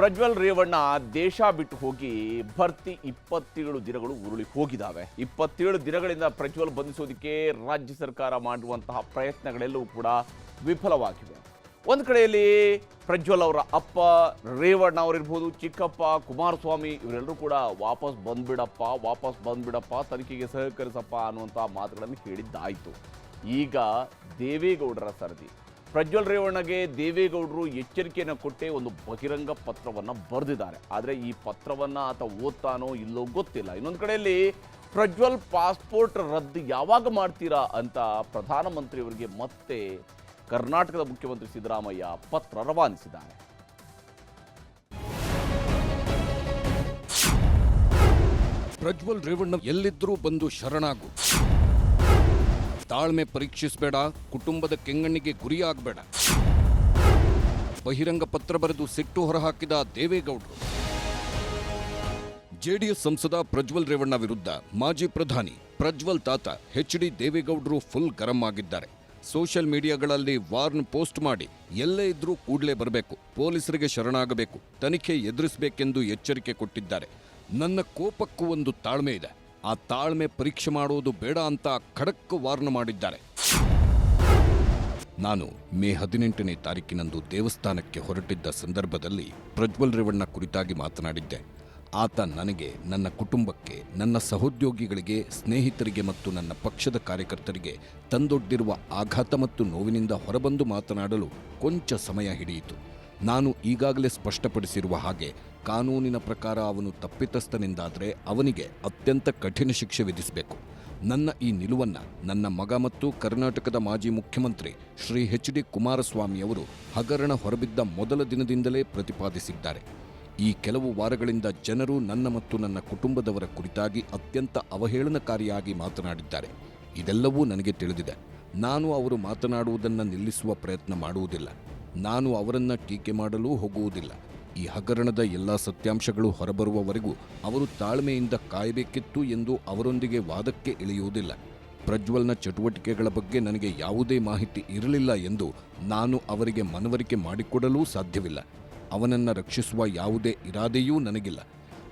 ಪ್ರಜ್ವಲ್ ರೇವಣ್ಣ ದೇಶ ಬಿಟ್ಟು ಹೋಗಿ ಭರ್ತಿ ಇಪ್ಪತ್ತೇಳು ದಿನಗಳು ಉರುಳಿ ಹೋಗಿದ್ದಾವೆ. ಇಪ್ಪತ್ತೇಳು ದಿನಗಳಿಂದ ಪ್ರಜ್ವಲ್ ಬಂಧಿಸೋದಕ್ಕೆ ರಾಜ್ಯ ಸರ್ಕಾರ ಮಾಡುವಂತಹ ಪ್ರಯತ್ನಗಳೆಲ್ಲವೂ ಕೂಡ ವಿಫಲವಾಗಿವೆ. ಒಂದು ಕಡೆಯಲ್ಲಿ ಪ್ರಜ್ವಲ್ ಅವರ ಅಪ್ಪ ರೇವಣ್ಣ ಅವರಿರ್ಬೋದು, ಚಿಕ್ಕಪ್ಪ, ಕುಮಾರಸ್ವಾಮಿ ಇವರೆಲ್ಲರೂ ಕೂಡ ವಾಪಸ್ ಬಂದ್ಬಿಡಪ್ಪ ವಾಪಸ್ ಬಂದ್ಬಿಡಪ್ಪ, ತನಿಖೆಗೆ ಸಹಕರಿಸಪ್ಪ ಅನ್ನುವಂಥ ಮಾತುಗಳನ್ನು ಹೇಳಿದ್ದಾಯಿತು. ಈಗ ದೇವೇಗೌಡರ ಸರದಿ. ಪ್ರಜ್ವಲ್ ರೇವಣ್ಣಗೆ ದೇವೇಗೌಡರು ಎಚ್ಚರಿಕೆಯನ್ನು ಕೊಟ್ಟೆ ಒಂದು ಬಹಿರಂಗ ಪತ್ರವನ್ನು ಬರೆದಿದ್ದಾರೆ. ಆದರೆ ಈ ಪತ್ರವನ್ನು ಆತ ಓದ್ತಾನೋ ಇಲ್ಲೋ ಗೊತ್ತಿಲ್ಲ. ಇನ್ನೊಂದು ಕಡೆಯಲ್ಲಿ ಪ್ರಜ್ವಲ್ ಪಾಸ್ಪೋರ್ಟ್ ರದ್ದು ಯಾವಾಗ ಮಾಡ್ತೀರಾ ಅಂತ ಪ್ರಧಾನಮಂತ್ರಿಯವರಿಗೆ ಮತ್ತೆ ಕರ್ನಾಟಕದ ಮುಖ್ಯಮಂತ್ರಿ ಸಿದ್ದರಾಮಯ್ಯ ಪತ್ರ ರವಾನಿಸಿದ್ದಾರೆ. ಪ್ರಜ್ವಲ್ ರೇವಣ್ಣ ಎಲ್ಲಿದ್ದರೂ ಬಂದು ಶರಣಾಗು. ತಾಳ್ಮೆ ಪರೀಕ್ಷಿಸಬೇಡ, ಕುಟುಂಬದ ಕೆಂಗಣ್ಣಿಗೆ ಗುರಿಯಾಗಬೇಡ. ಬಹಿರಂಗ ಪತ್ರ ಬರೆದು ಸಿಟ್ಟು ಹೊರಹಾಕಿದ ದೇವೇಗೌಡರು. ಜೆಡಿಎಸ್ ಸಂಸದ ಪ್ರಜ್ವಲ್ ರೇವಣ್ಣ ವಿರುದ್ಧ ಮಾಜಿ ಪ್ರಧಾನಿ ಪ್ರಜ್ವಲ್ ತಾತ ಎಚ್ ಡಿ ದೇವೇಗೌಡರು ಫುಲ್ ಗರಂ ಆಗಿದ್ದಾರೆ. ಸೋಷಿಯಲ್ ಮೀಡಿಯಾಗಳಲ್ಲಿ ವಾರ್ನ್ ಪೋಸ್ಟ್ ಮಾಡಿ ಎಲ್ಲೇ ಇದ್ರೂ ಕೂಡಲೇ ಬರಬೇಕು, ಪೊಲೀಸರಿಗೆ ಶರಣಾಗಬೇಕು, ತನಿಖೆ ಎದುರಿಸಬೇಕೆಂದು ಎಚ್ಚರಿಕೆ ಕೊಟ್ಟಿದ್ದಾರೆ. ನನ್ನ ಕೋಪಕ್ಕೂ ಒಂದು ತಾಳ್ಮೆ ಇದೆ. ಆ ತಾಳ್ಮೆ ಪರೀಕ್ಷೆ ಮಾಡುವುದು ಬೇಡ ಅಂತ ಖಡಕ್ ವಾರ್ನ್ ಮಾಡಿದ್ದಾರೆ. ನಾನು ಮೇ ಹದಿನೆಂಟನೇ ತಾರೀಕಿನಂದು ದೇವಸ್ಥಾನಕ್ಕೆ ಹೊರಟಿದ್ದ ಸಂದರ್ಭದಲ್ಲಿ ಪ್ರಜ್ವಲ್ ರೇವಣ್ಣ ಕುರಿತಾಗಿ ಮಾತನಾಡಿದ್ದೆ. ಆತ ನನಗೆ ನನ್ನ ಕುಟುಂಬಕ್ಕೆ, ನನ್ನ ಸಹೋದ್ಯೋಗಿಗಳಿಗೆ, ಸ್ನೇಹಿತರಿಗೆ ಮತ್ತು ನನ್ನ ಪಕ್ಷದ ಕಾರ್ಯಕರ್ತರಿಗೆ ತಂದೊಡ್ಡಿರುವ ಆಘಾತ ಮತ್ತು ನೋವಿನಿಂದ ಹೊರಬಂದು ಮಾತನಾಡಲು ಕೊಂಚ ಸಮಯ ಹಿಡಿಯಿತು. ನಾನು ಈಗಾಗಲೇ ಸ್ಪಷ್ಟಪಡಿಸಿರುವ ಹಾಗೆ ಕಾನೂನಿನ ಪ್ರಕಾರ ಅವನು ತಪ್ಪಿತಸ್ಥನೆಂದಾದರೆ ಅವನಿಗೆ ಅತ್ಯಂತ ಕಠಿಣ ಶಿಕ್ಷೆ ವಿಧಿಸಬೇಕು. ನನ್ನ ಈ ನಿಲುವನ್ನು ನನ್ನ ಮಗ ಮತ್ತು ಕರ್ನಾಟಕದ ಮಾಜಿ ಮುಖ್ಯಮಂತ್ರಿ ಶ್ರೀ ಎಚ್ ಡಿ ಕುಮಾರಸ್ವಾಮಿಯವರು ಹಗರಣ ಹೊರಬಿದ್ದ ಮೊದಲ ದಿನದಿಂದಲೇ ಪ್ರತಿಪಾದಿಸಿದ್ದಾರೆ. ಈ ಕೆಲವು ವಾರಗಳಿಂದ ಜನರು ನನ್ನ ಮತ್ತು ನನ್ನ ಕುಟುಂಬದವರ ಕುರಿತಾಗಿ ಅತ್ಯಂತ ಅವಹೇಳನಕಾರಿಯಾಗಿ ಮಾತನಾಡಿದ್ದಾರೆ. ಇದೆಲ್ಲವೂ ನನಗೆ ತಿಳಿದಿದೆ. ನಾನು ಅವರು ಮಾತನಾಡುವುದನ್ನು ನಿಲ್ಲಿಸುವ ಪ್ರಯತ್ನ ಮಾಡುವುದಿಲ್ಲ. ನಾನು ಅವರನ್ನು ಟೀಕೆ ಮಾಡಲು ಹೋಗುವುದಿಲ್ಲ. ಈ ಹಗರಣದ ಎಲ್ಲ ಸತ್ಯಾಂಶಗಳು ಹೊರಬರುವವರೆಗೂ ಅವರು ತಾಳ್ಮೆಯಿಂದ ಕಾಯಬೇಕಿತ್ತು ಎಂದು ಅವರೊಂದಿಗೆ ವಾದಕ್ಕೆ ಇಳಿಯುವುದಿಲ್ಲ. ಪ್ರಜ್ವಲ್ನ ಚಟುವಟಿಕೆಗಳ ಬಗ್ಗೆ ನನಗೆ ಯಾವುದೇ ಮಾಹಿತಿ ಇರಲಿಲ್ಲ ಎಂದು ನಾನು ಅವರಿಗೆ ಮನವರಿಕೆ ಮಾಡಿಕೊಡಲೂ ಸಾಧ್ಯವಿಲ್ಲ. ಅವನನ್ನು ರಕ್ಷಿಸುವ ಯಾವುದೇ ಇರಾದೆಯೂ ನನಗಿಲ್ಲ.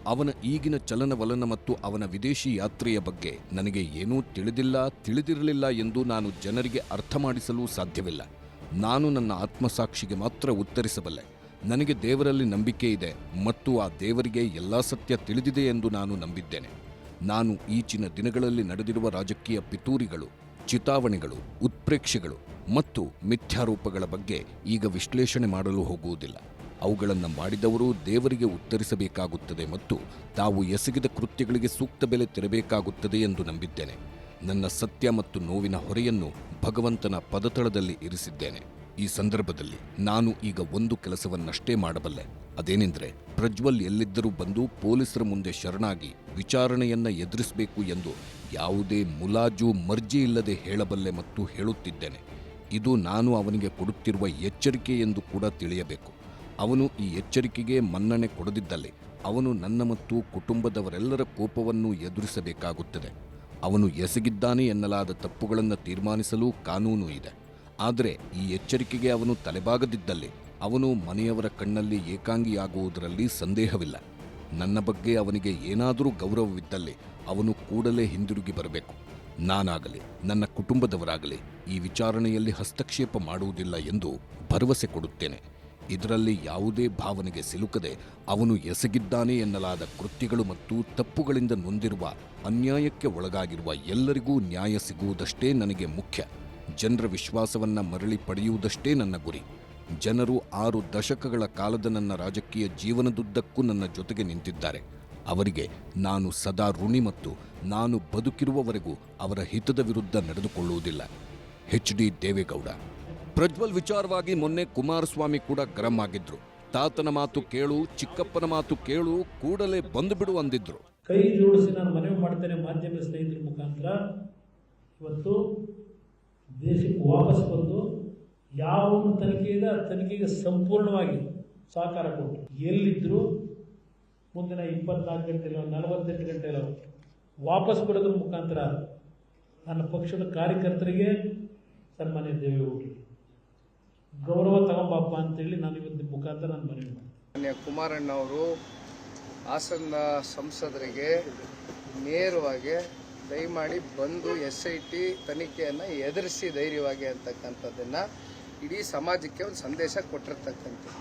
ಅವನ ಈಗಿನ ಚಲನವಲನ ಮತ್ತು ಅವನ ವಿದೇಶಿ ಯಾತ್ರೆಯ ಬಗ್ಗೆ ನನಗೆ ಏನೂ ತಿಳಿದಿಲ್ಲ, ತಿಳಿದಿರಲಿಲ್ಲ ಎಂದು ನಾನು ಜನರಿಗೆ ಅರ್ಥ ಮಾಡಿಸಲು ಸಾಧ್ಯವಿಲ್ಲ. ನಾನು ನನ್ನ ಆತ್ಮಸಾಕ್ಷಿಗೆ ಮಾತ್ರ ಉತ್ತರಿಸಬಲ್ಲೆ. ನನಗೆ ದೇವರಲ್ಲಿ ನಂಬಿಕೆ ಇದೆ ಮತ್ತು ಆ ದೇವರಿಗೆ ಎಲ್ಲ ಸತ್ಯ ತಿಳಿದಿದೆ ಎಂದು ನಾನು ನಂಬಿದ್ದೇನೆ. ನಾನು ಈಚಿನ ದಿನಗಳಲ್ಲಿ ನಡೆದಿರುವ ರಾಜಕೀಯ ಪಿತೂರಿಗಳು, ಚಿತಾವಣೆಗಳು, ಉತ್ಪ್ರೇಕ್ಷೆಗಳು ಮತ್ತು ಮಿಥ್ಯಾರೋಪಗಳ ಬಗ್ಗೆ ಈಗ ವಿಶ್ಲೇಷಣೆ ಮಾಡಲು ಹೋಗುವುದಿಲ್ಲ. ಅವುಗಳನ್ನು ಮಾಡಿದವರು ದೇವರಿಗೆ ಉತ್ತರಿಸಬೇಕಾಗುತ್ತದೆ ಮತ್ತು ತಾವು ಎಸಗಿದ ಕೃತ್ಯಗಳಿಗೆ ಸೂಕ್ತ ಬೆಲೆ ತೆರಬೇಕಾಗುತ್ತದೆ ಎಂದು ನಂಬಿದ್ದೇನೆ. ನನ್ನ ಸತ್ಯ ಮತ್ತು ನೋವಿನ ಹೊರೆಯನ್ನು ಭಗವಂತನ ಪದತಳದಲ್ಲಿ ಇರಿಸಿದ್ದೇನೆ. ಈ ಸಂದರ್ಭದಲ್ಲಿ ನಾನು ಈಗ ಒಂದು ಕೆಲಸವನ್ನಷ್ಟೇ ಮಾಡಬಲ್ಲೆ. ಅದೇನೆಂದರೆ ಪ್ರಜ್ವಲ್ ಎಲ್ಲಿದ್ದರೂ ಬಂದು ಪೊಲೀಸರ ಮುಂದೆ ಶರಣಾಗಿ ವಿಚಾರಣೆಯನ್ನ ಎದುರಿಸಬೇಕು ಎಂದು ಯಾವುದೇ ಮುಲಾಜು ಮರ್ಜಿ ಇಲ್ಲದೆ ಹೇಳಬಲ್ಲೆ ಮತ್ತು ಹೇಳುತ್ತಿದ್ದೇನೆ. ಇದು ನಾನು ಅವನಿಗೆ ಕೊಡುತ್ತಿರುವ ಎಚ್ಚರಿಕೆ ಎಂದು ಕೂಡ ತಿಳಿಯಬೇಕು. ಅವನು ಈ ಎಚ್ಚರಿಕೆಗೆ ಮನ್ನಣೆ ಕೊಡದಿದ್ದಲ್ಲಿ ಅವನು ನನ್ನ ಮತ್ತು ಕುಟುಂಬದವರೆಲ್ಲರ ಕೋಪವನ್ನು ಎದುರಿಸಬೇಕಾಗುತ್ತದೆ. ಅವನು ಎಸಗಿದ್ದಾನೆ ಎನ್ನಲಾದ ತಪ್ಪುಗಳನ್ನು ತೀರ್ಮಾನಿಸಲು ಕಾನೂನು ಇದೆ. ಆದರೆ ಈ ಎಚ್ಚರಿಕೆಗೆ ಅವನು ತಲೆಬಾಗದಿದ್ದಲ್ಲಿ ಅವನು ಮನೆಯವರ ಕಣ್ಣಲ್ಲಿ ಏಕಾಂಗಿಯಾಗುವುದರಲ್ಲಿ ಸಂದೇಹವಿಲ್ಲ. ನನ್ನ ಬಗ್ಗೆ ಅವನಿಗೆ ಏನಾದರೂ ಗೌರವವಿದ್ದಲ್ಲಿ ಅವನು ಕೂಡಲೇ ಹಿಂದಿರುಗಿ ಬರಬೇಕು. ನಾನಾಗಲಿ, ನನ್ನ ಕುಟುಂಬದವರಾಗಲಿ ಈ ವಿಚಾರಣೆಯಲ್ಲಿ ಹಸ್ತಕ್ಷೇಪ ಮಾಡುವುದಿಲ್ಲ ಎಂದು ಭರವಸೆ ಕೊಡುತ್ತೇನೆ. ಇದರಲ್ಲಿ ಯಾವುದೇ ಭಾವನೆಗೆ ಸಿಲುಕದೆ ಅವನು ಎಸಗಿದ್ದಾನೆ ಎನ್ನಲಾದ ಕೃತ್ಯಗಳು ಮತ್ತು ತಪ್ಪುಗಳಿಂದ ನೊಂದಿರುವ ಅನ್ಯಾಯಕ್ಕೆ ಒಳಗಾಗಿರುವ ಎಲ್ಲರಿಗೂ ನ್ಯಾಯ ಸಿಗುವುದಷ್ಟೇ ನನಗೆ ಮುಖ್ಯ. ಜನರ ವಿಶ್ವಾಸವನ್ನ ಮರಳಿ ಪಡೆಯುವುದಷ್ಟೇ ನನ್ನ ಗುರಿ. ಜನರು ಆರು ದಶಕಗಳ ಕಾಲದ ನನ್ನ ರಾಜಕೀಯ ಜೀವನದುದ್ದಕ್ಕೂ ನನ್ನ ಜೊತೆಗೆ ನಿಂತಿದ್ದಾರೆ. ಅವರಿಗೆ ನಾನು ಸದಾ ಋಣಿ ಮತ್ತು ನಾನು ಬದುಕಿರುವವರೆಗೂ ಅವರ ಹಿತದ ವಿರುದ್ಧ ನಡೆದುಕೊಳ್ಳುವುದಿಲ್ಲ. H D Devegowda. ಪ್ರಜ್ವಲ್ ವಿಚಾರವಾಗಿ ಮೊನ್ನೆ ಕುಮಾರಸ್ವಾಮಿ ಕೂಡ ಗರಂ ಆಗಿದ್ರು. ತಾತನ ಮಾತು ಕೇಳು, ಚಿಕ್ಕಪ್ಪನ ಮಾತು ಕೇಳು, ಕೂಡಲೇ ಬಂದು ಬಿಡು ಅಂದಿದ್ರು. ಕೈ ಜೋಡಿಸಿ ನಾನು ಮನವಿ ಮಾಡ್ತೇನೆ ಮಾಧ್ಯಮ ಸ್ನೇಹಿತರ ಮುಖಾಂತರ. ಇವತ್ತು ದೇಶಕ್ಕೆ ವಾಪಸ್ ಬಂದು ಯಾವ ಒಂದು ತನಿಖೆ ಇದೆ ಆ ತನಿಖೆಗೆ ಸಂಪೂರ್ಣವಾಗಿ ಸಹಕಾರ ಕೊಟ್ಟು ಎಲ್ಲಿದ್ದರೂ ಮುಂದಿನ ಇಪ್ಪತ್ನಾಲ್ಕು ಗಂಟೆಲೋ ನಲವತ್ತೆಂಟು ಗಂಟೆಲೋ ವಾಪಸ್ ಬಿಡೋದ್ರ ಮುಖಾಂತರ ನನ್ನ ಪಕ್ಷದ ಕಾರ್ಯಕರ್ತರಿಗೆ ಸನ್ಮಾನ್ಯ ದೇವೇಗೌಡರಿಗೆ ಗೌರವ ತಗೊಂಬಪ್ಪ ಅಂತೇಳಿ ನಾನು ಇವತ್ತಿನ ಮುಖಾಂತರ ನಾನು ಮನವಿ ಮಾಡ್ತೀನಿ. ಕುಮಾರಣ್ಣ ಅವರು ಹಾಸನ ಸಂಸದರಿಗೆ ನೇರವಾಗಿ ದಯಮಾಡಿ ಬಂದು ಎಸ್ ಐ ಟಿ ತನಿಖೆಯನ್ನು ಎದುರಿಸಿ ಧೈರ್ಯವಾಗಿ ಅಂತಕ್ಕಂಥದ್ದನ್ನು ಇಡೀ ಸಮಾಜಕ್ಕೆ ಒಂದು ಸಂದೇಶ ಕೊಟ್ಟಿರ್ತಕ್ಕಂಥದ್ದು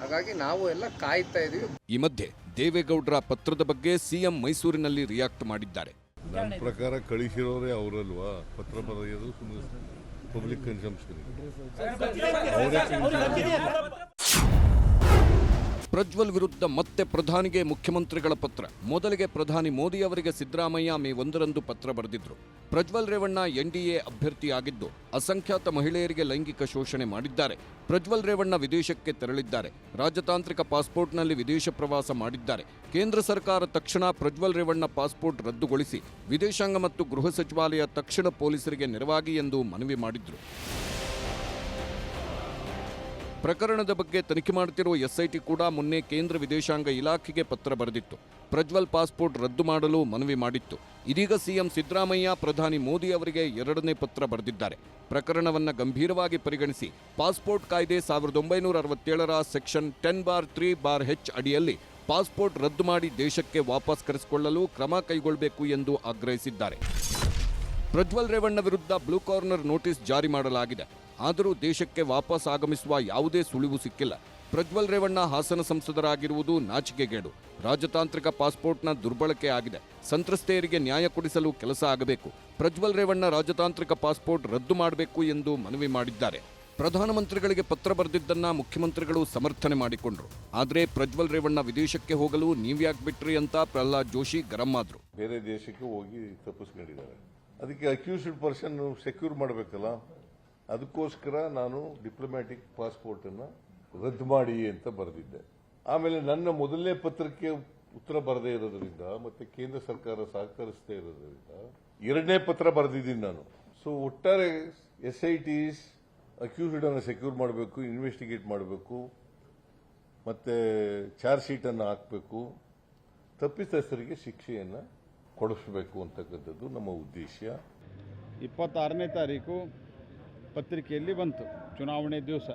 ಹಾಗಾಗಿ ನಾವು ಎಲ್ಲ ಕಾಯ್ತಾ ಇದೀವಿ ಈ ಮಧ್ಯೆ ದೇವೇಗೌಡರ ಪತ್ರದ ಬಗ್ಗೆ ಸಿಎಂ ಮೈಸೂರಿನಲ್ಲಿ ರಿಯಾಕ್ಟ್ ಮಾಡಿದ್ದಾರೆ ನನ್ನ ಪ್ರಕಾರ ಕಳಿಸಿರೋರೇ ಅವರಲ್ವಾ ಪತ್ರ ಬರೆಯೋದು ಸುಮ್ಮನೆ ಪಬ್ಲಿಕ್ ಕನ್ಸಂಪ್ಷನ್ ಪ್ರಜ್ವಲ್ ವಿರುದ್ಧ ಮತ್ತೆ ಪ್ರಧಾನಿಗೆ ಮುಖ್ಯಮಂತ್ರಿಗಳ ಪತ್ರ. ಮೊದಲಿಗೆ ಪ್ರಧಾನಿ ಮೋದಿ ಅವರಿಗೆ ಸಿದ್ದರಾಮಯ್ಯ ಮೇ ಒಂದರಂದು ಪತ್ರ ಬರೆದಿದ್ರು. ಪ್ರಜ್ವಲ್ ರೇವಣ್ಣ ಎನ್ಡಿಎ ಅಭ್ಯರ್ಥಿಯಾಗಿದ್ದು, ಅಸಂಖ್ಯಾತ ಮಹಿಳೆಯರಿಗೆ ಲೈಂಗಿಕ ಶೋಷಣೆ ಮಾಡಿದ್ದಾರೆ. ಪ್ರಜ್ವಲ್ ರೇವಣ್ಣ ವಿದೇಶಕ್ಕೆ ತೆರಳಿದ್ದಾರೆ. ರಾಜತಾಂತ್ರಿಕ ಪಾಸ್ಪೋರ್ಟ್ನಲ್ಲಿ ವಿದೇಶ ಪ್ರವಾಸ ಮಾಡಿದ್ದಾರೆ. ಕೇಂದ್ರ ಸರ್ಕಾರ ತಕ್ಷಣ ಪ್ರಜ್ವಲ್ ರೇವಣ್ಣ ಪಾಸ್ಪೋರ್ಟ್ ರದ್ದುಗೊಳಿಸಿ, ವಿದೇಶಾಂಗ ಮತ್ತು ಗೃಹ ಸಚಿವಾಲಯ ತಕ್ಷಣ ಪೊಲೀಸರಿಗೆ ನೆರವಾಗಿ ಎಂದು ಮನವಿ ಮಾಡಿದ್ರು. ಪ್ರಕರಣದ ಬಗ್ಗೆ ತನಿಖೆ ಮಾಡುತ್ತಿರುವ ಎಸ್ಐಟಿ ಕೂಡ ಮೊನ್ನೆ ಕೇಂದ್ರ ವಿದೇಶಾಂಗ ಇಲಾಖೆಗೆ ಪತ್ರ ಬರೆದಿತ್ತು. ಪ್ರಜ್ವಲ್ ಪಾಸ್ಪೋರ್ಟ್ ರದ್ದು ಮಾಡಲು ಮನವಿ ಮಾಡಿತ್ತು. ಇದೀಗ ಸಿಎಂ ಸಿದ್ದರಾಮಯ್ಯ, ಪ್ರಧಾನಿ ಮೋದಿ ಅವರಿಗೆ ಎರಡನೇ ಪತ್ರ ಬರೆದಿದ್ದಾರೆ. ಪ್ರಕರಣವನ್ನು ಗಂಭೀರವಾಗಿ ಪರಿಗಣಿಸಿ ಪಾಸ್ಪೋರ್ಟ್ ಕಾಯ್ದೆ ಸಾವಿರದ ಒಂಬೈನೂರ ಅರವತ್ತೇಳರ section ten bar three bar H ಅಡಿಯಲ್ಲಿ ಪಾಸ್ಪೋರ್ಟ್ ರದ್ದು ಮಾಡಿ ದೇಶಕ್ಕೆ ವಾಪಸ್ ಕರೆಸಿಕೊಳ್ಳಲು ಕ್ರಮ ಕೈಗೊಳ್ಳಬೇಕು ಎಂದು ಆಗ್ರಹಿಸಿದ್ದಾರೆ. ಪ್ರಜ್ವಲ್ ರೇವಣ್ಣ ವಿರುದ್ಧ ಬ್ಲೂ ಕಾರ್ನರ್ ನೋಟಿಸ್ ಜಾರಿ ಮಾಡಲಾಗಿದೆ. ಆದರೂ ದೇಶಕ್ಕೆ ವಾಪಸ್ ಆಗಮಿಸುವ ಯಾವುದೇ ಸುಳಿವು ಸಿಕ್ಕಿಲ್ಲ. ಪ್ರಜ್ವಲ್ ರೇವಣ್ಣ ಹಾಸನ ಸಂಸದರಾಗಿರುವುದು ನಾಚಿಕೆಗೇಡು. ರಾಜತಾಂತ್ರಿಕ ಪಾಸ್ಪೋರ್ಟ್ನ ದುರ್ಬಳಕೆ ಆಗಿದೆ. ಸಂತ್ರಸ್ತೆಯರಿಗೆ ನ್ಯಾಯ ಕೊಡಿಸಲು ಕೆಲಸ ಆಗಬೇಕು. ಪ್ರಜ್ವಲ್ ರೇವಣ್ಣ ರಾಜತಾಂತ್ರಿಕ ಪಾಸ್ಪೋರ್ಟ್ ರದ್ದು ಮಾಡಬೇಕು ಎಂದು ಮನವಿ ಮಾಡಿದ್ದಾರೆ. ಪ್ರಧಾನಮಂತ್ರಿಗಳಿಗೆ ಪತ್ರ ಬರೆದಿದ್ದನ್ನ ಮುಖ್ಯಮಂತ್ರಿಗಳು ಸಮರ್ಥನೆ ಮಾಡಿಕೊಂಡ್ರು. ಆದರೆ ಪ್ರಜ್ವಲ್ ರೇವಣ್ಣ ವಿದೇಶಕ್ಕೆ ಹೋಗಲು ನೀವ್ಯಾಕ್ ಬಿಟ್ರಿ ಅಂತ ಪ್ರಹ್ಲಾದ್ ಜೋಶಿ ಗರಂ ಆದ್ರು. ಬೇರೆ ದೇಶಕ್ಕೆ ಹೋಗಿ ತಪ್ಪಿಸ್ಕೊಂಡಿದ್ದಾರೆ. ಅದಕ್ಕೆ ಅಕ್ಯೂಸ್ಡ್ ಪರ್ಸನ್ ಸೆಕ್ಯೂರ್ ಮಾಡಬೇಕಲ್ಲ? ಅದಕ್ಕೋಸ್ಕರ ನಾನು ಡಿಪ್ಲೊಮ್ಯಾಟಿಕ್ ಪಾಸ್ಪೋರ್ಟನ್ನು ರದ್ದು ಮಾಡಿ ಅಂತ ಬರೆದಿದ್ದೆ. ಆಮೇಲೆ ನನ್ನ ಮೊದಲನೇ ಪತ್ರಕ್ಕೆ ಉತ್ತರ ಬರದೇ ಇರೋದ್ರಿಂದ ಮತ್ತೆ ಕೇಂದ್ರ ಸರ್ಕಾರ ಸಹಕರಿಸದೇ ಇರೋದ್ರಿಂದ ಎರಡನೇ ಪತ್ರ ಬರೆದಿದ್ದೀನಿ ನಾನು. ಸೊ ಒಟ್ಟಾರೆ ಎಸ್ ಐ ಟಿಸ್ ಅಕ್ಯೂಸ್ಡ್ ಅನ್ನು ಸೆಕ್ಯೂರ್ ಮಾಡಬೇಕು ಇನ್ವೆಸ್ಟಿಗೇಟ್ ಮಾಡಬೇಕು, ಮತ್ತೆ ಚಾರ್ಜ್ ಶೀಟನ್ನು ಹಾಕಬೇಕು, ತಪ್ಪಿತಸ್ಥರಿಗೆ ಶಿಕ್ಷೆಯನ್ನು ಕೊಡಿಸಬೇಕು ಅಂತಕ್ಕಂಥದ್ದು ನಮ್ಮ ಉದ್ದೇಶ. ಇಪ್ಪತ್ತಾರನೇ ತಾರೀಕು ಪತ್ರಿಕೆಯಲ್ಲಿ ಬಂತು. ಚುನಾವಣೆ ದಿವಸ.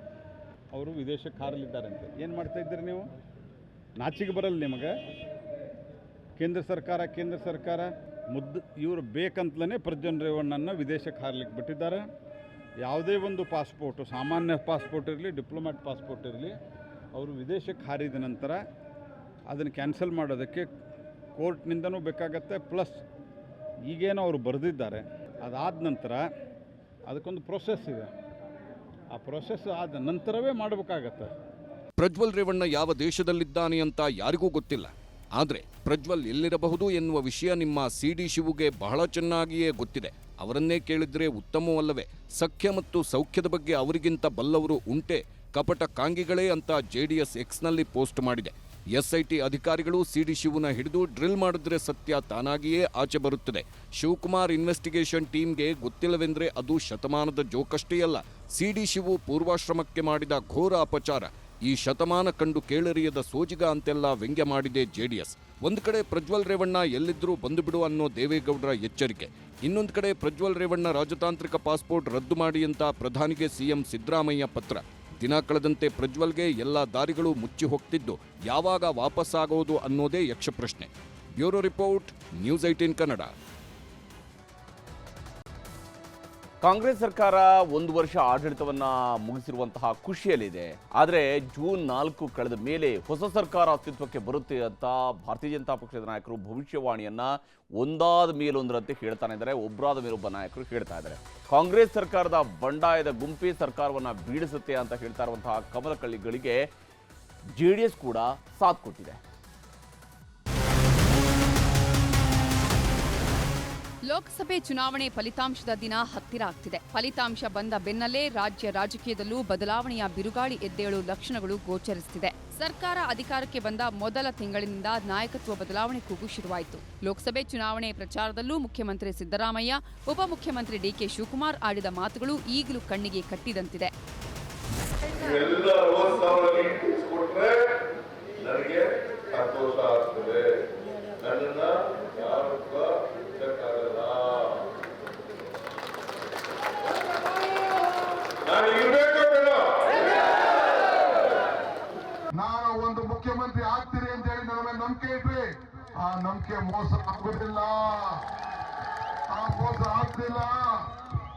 ಅವರು ವಿದೇಶಕ್ಕೆ ಹಾರಲಿದ್ದಾರಂತೆ ಏನು ಮಾಡ್ತಾ ಇದ್ದೀರಿ ನೀವು? ನಾಚಿಗೆ ಬರಲ್ಲ ನಿಮಗೆ? ಕೇಂದ್ರ ಸರ್ಕಾರ ಕೇಂದ್ರ ಸರ್ಕಾರ, ಮುದ್ದು ಇವರು ಬೇಕಂತಲೇ ಪ್ರಜ್ವಲ್ ರೇವಣ್ಣನ ವಿದೇಶಕ್ಕೆ ಹಾರ್ಲಿಕ್ಕೆ ಬಿಟ್ಟಿದ್ದಾರೆ. ಯಾವುದೇ ಒಂದು ಪಾಸ್ಪೋರ್ಟು, ಸಾಮಾನ್ಯ ಪಾಸ್ಪೋರ್ಟ್ ಇರಲಿ, ಡಿಪ್ಲೊಮ್ಯಾಟ್ ಪಾಸ್ಪೋರ್ಟ್ ಇರಲಿ, ಅವರು ವಿದೇಶಕ್ಕೆ ಹಾರಿದ ನಂತರ ಅದನ್ನು ಕ್ಯಾನ್ಸಲ್ ಮಾಡೋದಕ್ಕೆ ಕೋರ್ಟ್ನಿಂದನೂ ಬೇಕಾಗತ್ತೆ. ಪ್ಲಸ್ ಈಗೇನು ಅವರು ಬರೆದಿದ್ದಾರೆ. ಅದಾದ ನಂತರ ಅದಕ್ಕೊಂದು ಪ್ರೊಸೆಸ್ ಇದೆ. ಆ ಪ್ರೊಸೆಸ್ ಆದ ನಂತರವೇ ಮಾಡಬೇಕಾಗತ್ತೆ. ಪ್ರಜ್ವಲ್ ರೇವಣ್ಣ ಯಾವ ದೇಶದಲ್ಲಿದ್ದಾನೆ ಅಂತ ಯಾರಿಗೂ ಗೊತ್ತಿಲ್ಲ. ಆದರೆ ಪ್ರಜ್ವಲ್ ಎಲ್ಲಿರಬಹುದು ಎನ್ನುವ ವಿಷಯ ನಿಮ್ಮ ಸಿ ಡಿ ಶಿವುಗೆ ಬಹಳ ಚೆನ್ನಾಗಿಯೇ ಗೊತ್ತಿದೆ. ಅವರನ್ನೇ ಕೇಳಿದ್ರೆ ಉತ್ತಮವಲ್ಲವೇ ಸಖ್ಯ ಮತ್ತು ಸೌಖ್ಯದ ಬಗ್ಗೆ ಅವರಿಗಿಂತ ಬಲ್ಲವರು ಉಂಟೆ, ಕಪಟ ಕಾಂಗಿಗಳೇ ಅಂತ ಜೆಡಿಎಸ್ ಎಕ್ಸ್ನಲ್ಲಿ ಪೋಸ್ಟ್ ಮಾಡಿದೆ. ಎಸ್ಐಟಿ ಅಧಿಕಾರಿಗಳು ಸಿಡಿ ಶಿವನ ಹಿಡಿದು ಡ್ರಿಲ್ ಮಾಡಿದ್ರೆ ಸತ್ಯ ತಾನಾಗಿಯೇ ಆಚೆ ಬರುತ್ತದೆ. ಶಿವಕುಮಾರ್ ಇನ್ವೆಸ್ಟಿಗೇಷನ್ ಟೀಮ್ಗೆ ಗೊತ್ತಿಲ್ಲವೆಂದರೆ ಅದು ಶತಮಾನದ ಜೋಕಷ್ಟೇ ಅಲ್ಲ. ಸಿಡಿ ಶಿವು ಪೂರ್ವಾಶ್ರಮಕ್ಕೆ ಮಾಡಿದ ಘೋರ ಅಪಚಾರ. ಈ ಶತಮಾನ ಕಂಡು ಕೇಳರಿಯದ ಸೋಜಿಗ ಅಂತೆಲ್ಲ ವ್ಯಂಗ್ಯ ಮಾಡಿದೆ ಜೆಡಿಎಸ್. ಒಂದು ಕಡೆ ಪ್ರಜ್ವಲ್ ರೇವಣ್ಣ ಎಲ್ಲಿದ್ದರೂ ಬಂದುಬಿಡು ಅನ್ನೋ ದೇವೇಗೌಡರ ಎಚ್ಚರಿಕೆ. ಇನ್ನೊಂದು ಕಡೆ ಪ್ರಜ್ವಲ್ ರೇವಣ್ಣ ರಾಜತಾಂತ್ರಿಕ ಪಾಸ್ಪೋರ್ಟ್ ರದ್ದು ಮಾಡಿ ಅಂತ ಪ್ರಧಾನಿಗೆ ಸಿಎಂ ಸಿದ್ದರಾಮಯ್ಯ ಪತ್ರ. ದಿನ ಕಳೆದಂತೆ ಪ್ರಜ್ವಲ್ಗೆ ಎಲ್ಲ ದಾರಿಗಳು ಮುಚ್ಚಿ ಹೋಗ್ತಿದ್ದು ಯಾವಾಗ ವಾಪಸ್ಸಾಗೋದು ಅನ್ನೋದೇ ಯಕ್ಷಪ್ರಶ್ನೆ. Bureau report, news eighteen Kannada. Congress ಸರ್ಕಾರ ಒಂದು ವರ್ಷ ಆಡಳಿತವನ್ನ ಮುಗಿಸಿರುವಂತಹ ಖುಷಿಯಲ್ಲಿದೆ. ಆದರೆ ಜೂನ್ ನಾಲ್ಕು ಕಳೆದ ಮೇಲೆ ಹೊಸ ಸರ್ಕಾರ ಅಸ್ತಿತ್ವಕ್ಕೆ ಬರುತ್ತೆ ಅಂತ ಭಾರತೀಯ ಜನತಾ ಪಕ್ಷದ ನಾಯಕರು ಭವಿಷ್ಯವಾಣಿಯನ್ನ ಒಂದಾದ ಮೇಲೊಂದರಂತೆ ಹೇಳ್ತಾನೆ ಇದ್ದಾರೆ ಒಬ್ಬರಾದ ಮೇಲೊಬ್ಬ ನಾಯಕರು ಹೇಳ್ತಾ ಇದ್ದಾರೆ. ಕಾಂಗ್ರೆಸ್ ಸರ್ಕಾರದ ಬಂಡಾಯದ ಗುಂಪಿ ಸರ್ಕಾರವನ್ನ ಬೀಳಿಸುತ್ತೆ ಅಂತ ಹೇಳ್ತಾ ಇರುವಂತಹ ಕಮಲಕಳ್ಳಿಗಳಿಗೆ ಜೆ ಡಿ ಎಸ್ ಕೂಡ ಸಾಥ್ ಕೊಟ್ಟಿದೆ. ಲೋಕಸಭೆ ಚುನಾವಣೆ ಫಲಿತಾಂಶದ ದಿನ ಹತ್ತಿರ ಆಗ್ತಿದೆ. ಫಲಿತಾಂಶ ಬಂದ ಬೆನ್ನಲ್ಲೇ ರಾಜ್ಯ ರಾಜಕೀಯದಲ್ಲೂ ಬದಲಾವಣೆಯ ಬಿರುಗಾಳಿ ಎದ್ದೇಳು ಲಕ್ಷಣಗಳು ಗೋಚರಿಸುತ್ತಿದೆ ಸರ್ಕಾರ ಅಧಿಕಾರಕ್ಕೆ ಬಂದ ಮೊದಲ ತಿಂಗಳಿನಿಂದ ನಾಯಕತ್ವ ಬದಲಾವಣೆ ಕೂಗು ಶುರುವಾಯಿತು. ಲೋಕಸಭೆ ಚುನಾವಣೆ ಪ್ರಚಾರದಲ್ಲೂ ಮುಖ್ಯಮಂತ್ರಿ ಸಿದ್ದರಾಮಯ್ಯ, ಉಪಮುಖ್ಯಮಂತ್ರಿ ಡಿಕೆ ಶಿವಕುಮಾರ್ ಆಡಿದ ಮಾತುಗಳು ಈಗಲೂ ಕಣ್ಣಿಗೆ ಕಟ್ಟಿದಂತಿದೆ ಇವೆಲ್ಲ ಅರವತ್ತು ಸಾವಿರ ಲೀಡ್ ಕೊಟ್ರೆ ನನಗೆ ಸಂತೋಷ ಆಗ್ತದೆ ನನ್ನನ್ನ ಯಾರು ಕೂಡ ಬಿಡಕ್ಕಾಗಲ್ಲ ನಾನು ಇರ್ಬೇಕು ಬೇಡ ನಾನು ಒಂದು ನಂಬಿಕೆ ಇಟ್ರಿ ನಂಬಿಕೆ ಮೋಸ ಆಗುದಿಲ್ಲ. ಆ ಮೋಸ ಆಗ್ತಿಲ್ಲ.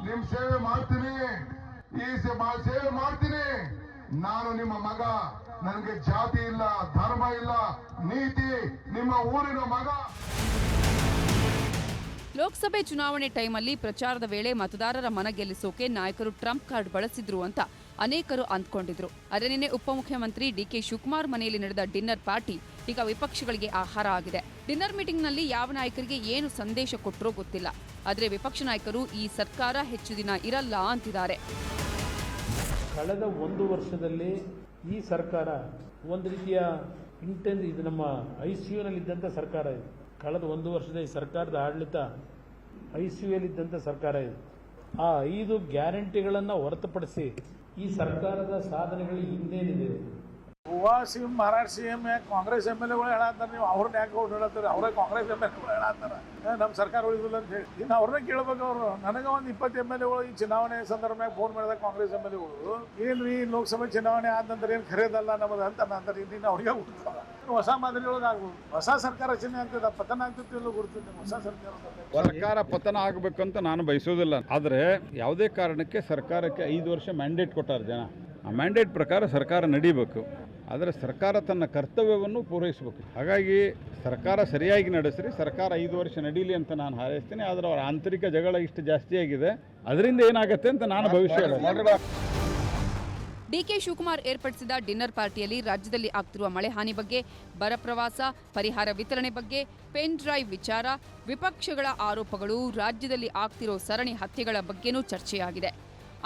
ನಿಮ್ ಸೇವೆ ಮಾಡ್ತೀನಿ. ಈ ಸೇವೆ ಮಾಡ್ತೀನಿ. ನಾನು ನಿಮ್ಮ ಮಗ. ನನಗೆ ಜಾತಿ ಇಲ್ಲ, ಧರ್ಮ ಇಲ್ಲ, ನೀತಿ ನಿಮ್ಮ ಊರಿನ ಮಗ. ಲೋಕಸಭೆ ಚುನಾವಣೆ ಟೈಮಲ್ಲಿ ಪ್ರಚಾರದ ವೇಳೆ ಮತದಾರರ ಮನ ಗೆಲ್ಲಿಸೋಕೆ ನಾಯಕರು ಟ್ರಂಪ್ ಕಾರ್ಡ್ ಬಳಸಿದ್ರು ಅಂತ ಅನೇಕರು ಅಂದ್ಕೊಂಡಿದ್ರು. ಆದರೆ ನಿನ್ನೆ ಉಪಮುಖ್ಯಮಂತ್ರಿ ಡಿಕೆ ಶಿವಕುಮಾರ್ ಮನೆಯಲ್ಲಿ ನಡೆದ ಡಿನ್ನರ್ ಪಾರ್ಟಿ ಈಗ ವಿಪಕ್ಷಗಳಿಗೆ ಆಹಾರ ಆಗಿದೆ. ಡಿನ್ನರ್ ಮೀಟಿಂಗ್ನಲ್ಲಿ ಯಾವ ನಾಯಕರಿಗೆ ಏನು ಸಂದೇಶ ಕೊಟ್ಟರೋ ಗೊತ್ತಿಲ್ಲ. ಆದರೆ ವಿಪಕ್ಷ ನಾಯಕರು ಈ ಸರ್ಕಾರ ಹೆಚ್ಚು ದಿನ ಇರಲ್ಲ ಅಂತಿದ್ದಾರೆ. ಕಳೆದ ಒಂದು ವರ್ಷದಲ್ಲಿ ಈ ಸರ್ಕಾರ ಒಂದು ರೀತಿಯ ಇಂಟೆನ್ ಇದು ನಮ್ಮ ಐ ಸಿ ಯುನಲ್ಲಿದ್ದಂಥ ಸರ್ಕಾರ ಇದು. ಕಳೆದ ಒಂದು ವರ್ಷದ ಈ ಸರ್ಕಾರದ ಆಡಳಿತ ಐ ಸಿ ಇದ್ದಂತ ಸರ್ಕಾರ ಇದು. ಆ ಐದು ಗ್ಯಾರಂಟಿಗಳನ್ನು ಹೊರತುಪಡಿಸಿ ಈ ಸರ್ಕಾರದ ಸಾಧನೆಗಳು ಹಿಂದೇನಿದೆ? ಗೋವಾ ಸಿಎಂ, ಮಹಾರಾಷ್ಟ್ರ ಯಾಕೆ ಕಾಂಗ್ರೆಸ್ ಎಂ ಎಲ್ ಎಗಳು ಹೇಳತ್ತಾರ. ನೀವು ಅವ್ರನ್ನ ಯಾಕೆ ಅವ್ರು ಹೇಳತ್ತಾರೆ? ಅವರೇ ಕಾಂಗ್ರೆಸ್ ಎಂ ಎಲ್ ಎಗಳು ಹೇಳತ್ತಾರ. ನಮ್ಮ ಸರ್ಕಾರ ಉಳಿದಿಲ್ಲ ಅಂತ ಹೇಳಿ. ಇನ್ನು ಅವ್ರನ್ನ ಕೇಳ್ಬೇಕು ಅವರು. ನನಗೆ ಒಂದು ಇಪ್ಪತ್ತು ಎಂ ಎಲ್ ಎಗಳು ಈ ಚುನಾವಣೆ ಸಂದರ್ಭದಾಗ ಫೋನ್ ಮಾಡಿದಾಗ ಕಾಂಗ್ರೆಸ್ ಎಂ ಎಲ್ ಎಗಳು ರೀ ಲೋಕಸಭೆ ಚುನಾವಣೆ ಆದ ನಂತರ ಏನು ಖರೇದಲ್ಲ ನಮ್ಮದು ಅಂತ ನಂತರ ಇನ್ನು ಅವ್ರಿಗೆ ಹುಡ್ತಾವ ಹೊಸ ಮಾದರಿಯೊಳಗೆ ಆಗ್ಬೋದು. ಹೊಸ ಸರ್ಕಾರ ರಚನೆ ಆಗ್ತದ, ಪತನ ಆಗ್ತಿತ್ತು ಎಲ್ಲೋ ಗುರುತಿದೆ ಹೊಸ ಸರ್ಕಾರ. ಸರ್ಕಾರ ಪತನ ಆಗಬೇಕಂತ ನಾನು ಬಯಸೋದಿಲ್ಲ ಆದರೆ ಯಾವುದೇ ಕಾರಣಕ್ಕೆ ಸರ್ಕಾರಕ್ಕೆ ಐದು ವರ್ಷ ಮ್ಯಾಂಡೇಟ್ ಕೊಟ್ಟಾರ ಜನ. ಆ ಮ್ಯಾಂಡೇಟ್ ಪ್ರಕಾರ ಸರ್ಕಾರ ನಡೀಬೇಕು. ಆದರೆ ಸರ್ಕಾರ ತನ್ನ ಕರ್ತವ್ಯವನ್ನು ಪೂರೈಸಬೇಕು ಹಾಗಾಗಿ ಸರ್ಕಾರ ಸರಿಯಾಗಿ ನಡೆಸ್ರಿ, ಸರ್ಕಾರ ಐದು ವರ್ಷ ನಡೀಲಿ ಅಂತ ನಾನು ಹಾರೈಸ್ತೀನಿ, ಆದರೆ ಅವರ ಆಂತರಿಕ ಜಗಳ ಇಷ್ಟು ಜಾಸ್ತಿ ಆಗಿದೆ, ಅದರಿಂದ ಏನಾಗುತ್ತೆ ಅಂತ ನಾನು ಭವಿಷ್ಯ. ಡಿಕೆ ಶಿವಕುಮಾರ್ ಏರ್ಪಡಿಸಿದ ಡಿನ್ನರ್ ಪಾರ್ಟಿಯಲ್ಲಿ ರಾಜ್ಯದಲ್ಲಿ ಆಗ್ತಿರುವ ಮಳೆ ಹಾನಿ ಬಗ್ಗೆ, ಬರ ಪ್ರವಾಸ, ಪರಿಹಾರ ವಿತರಣೆ ಬಗ್ಗೆ, ಪೆನ್ ಡ್ರೈವ್ ವಿಚಾರ, ವಿಪಕ್ಷಗಳ ಆರೋಪಗಳು, ರಾಜ್ಯದಲ್ಲಿ ಆಗ್ತಿರೋ ಸರಣಿ ಹತ್ಯೆಗಳ ಬಗ್ಗೆನೂ ಚರ್ಚೆಯಾಗಿದೆ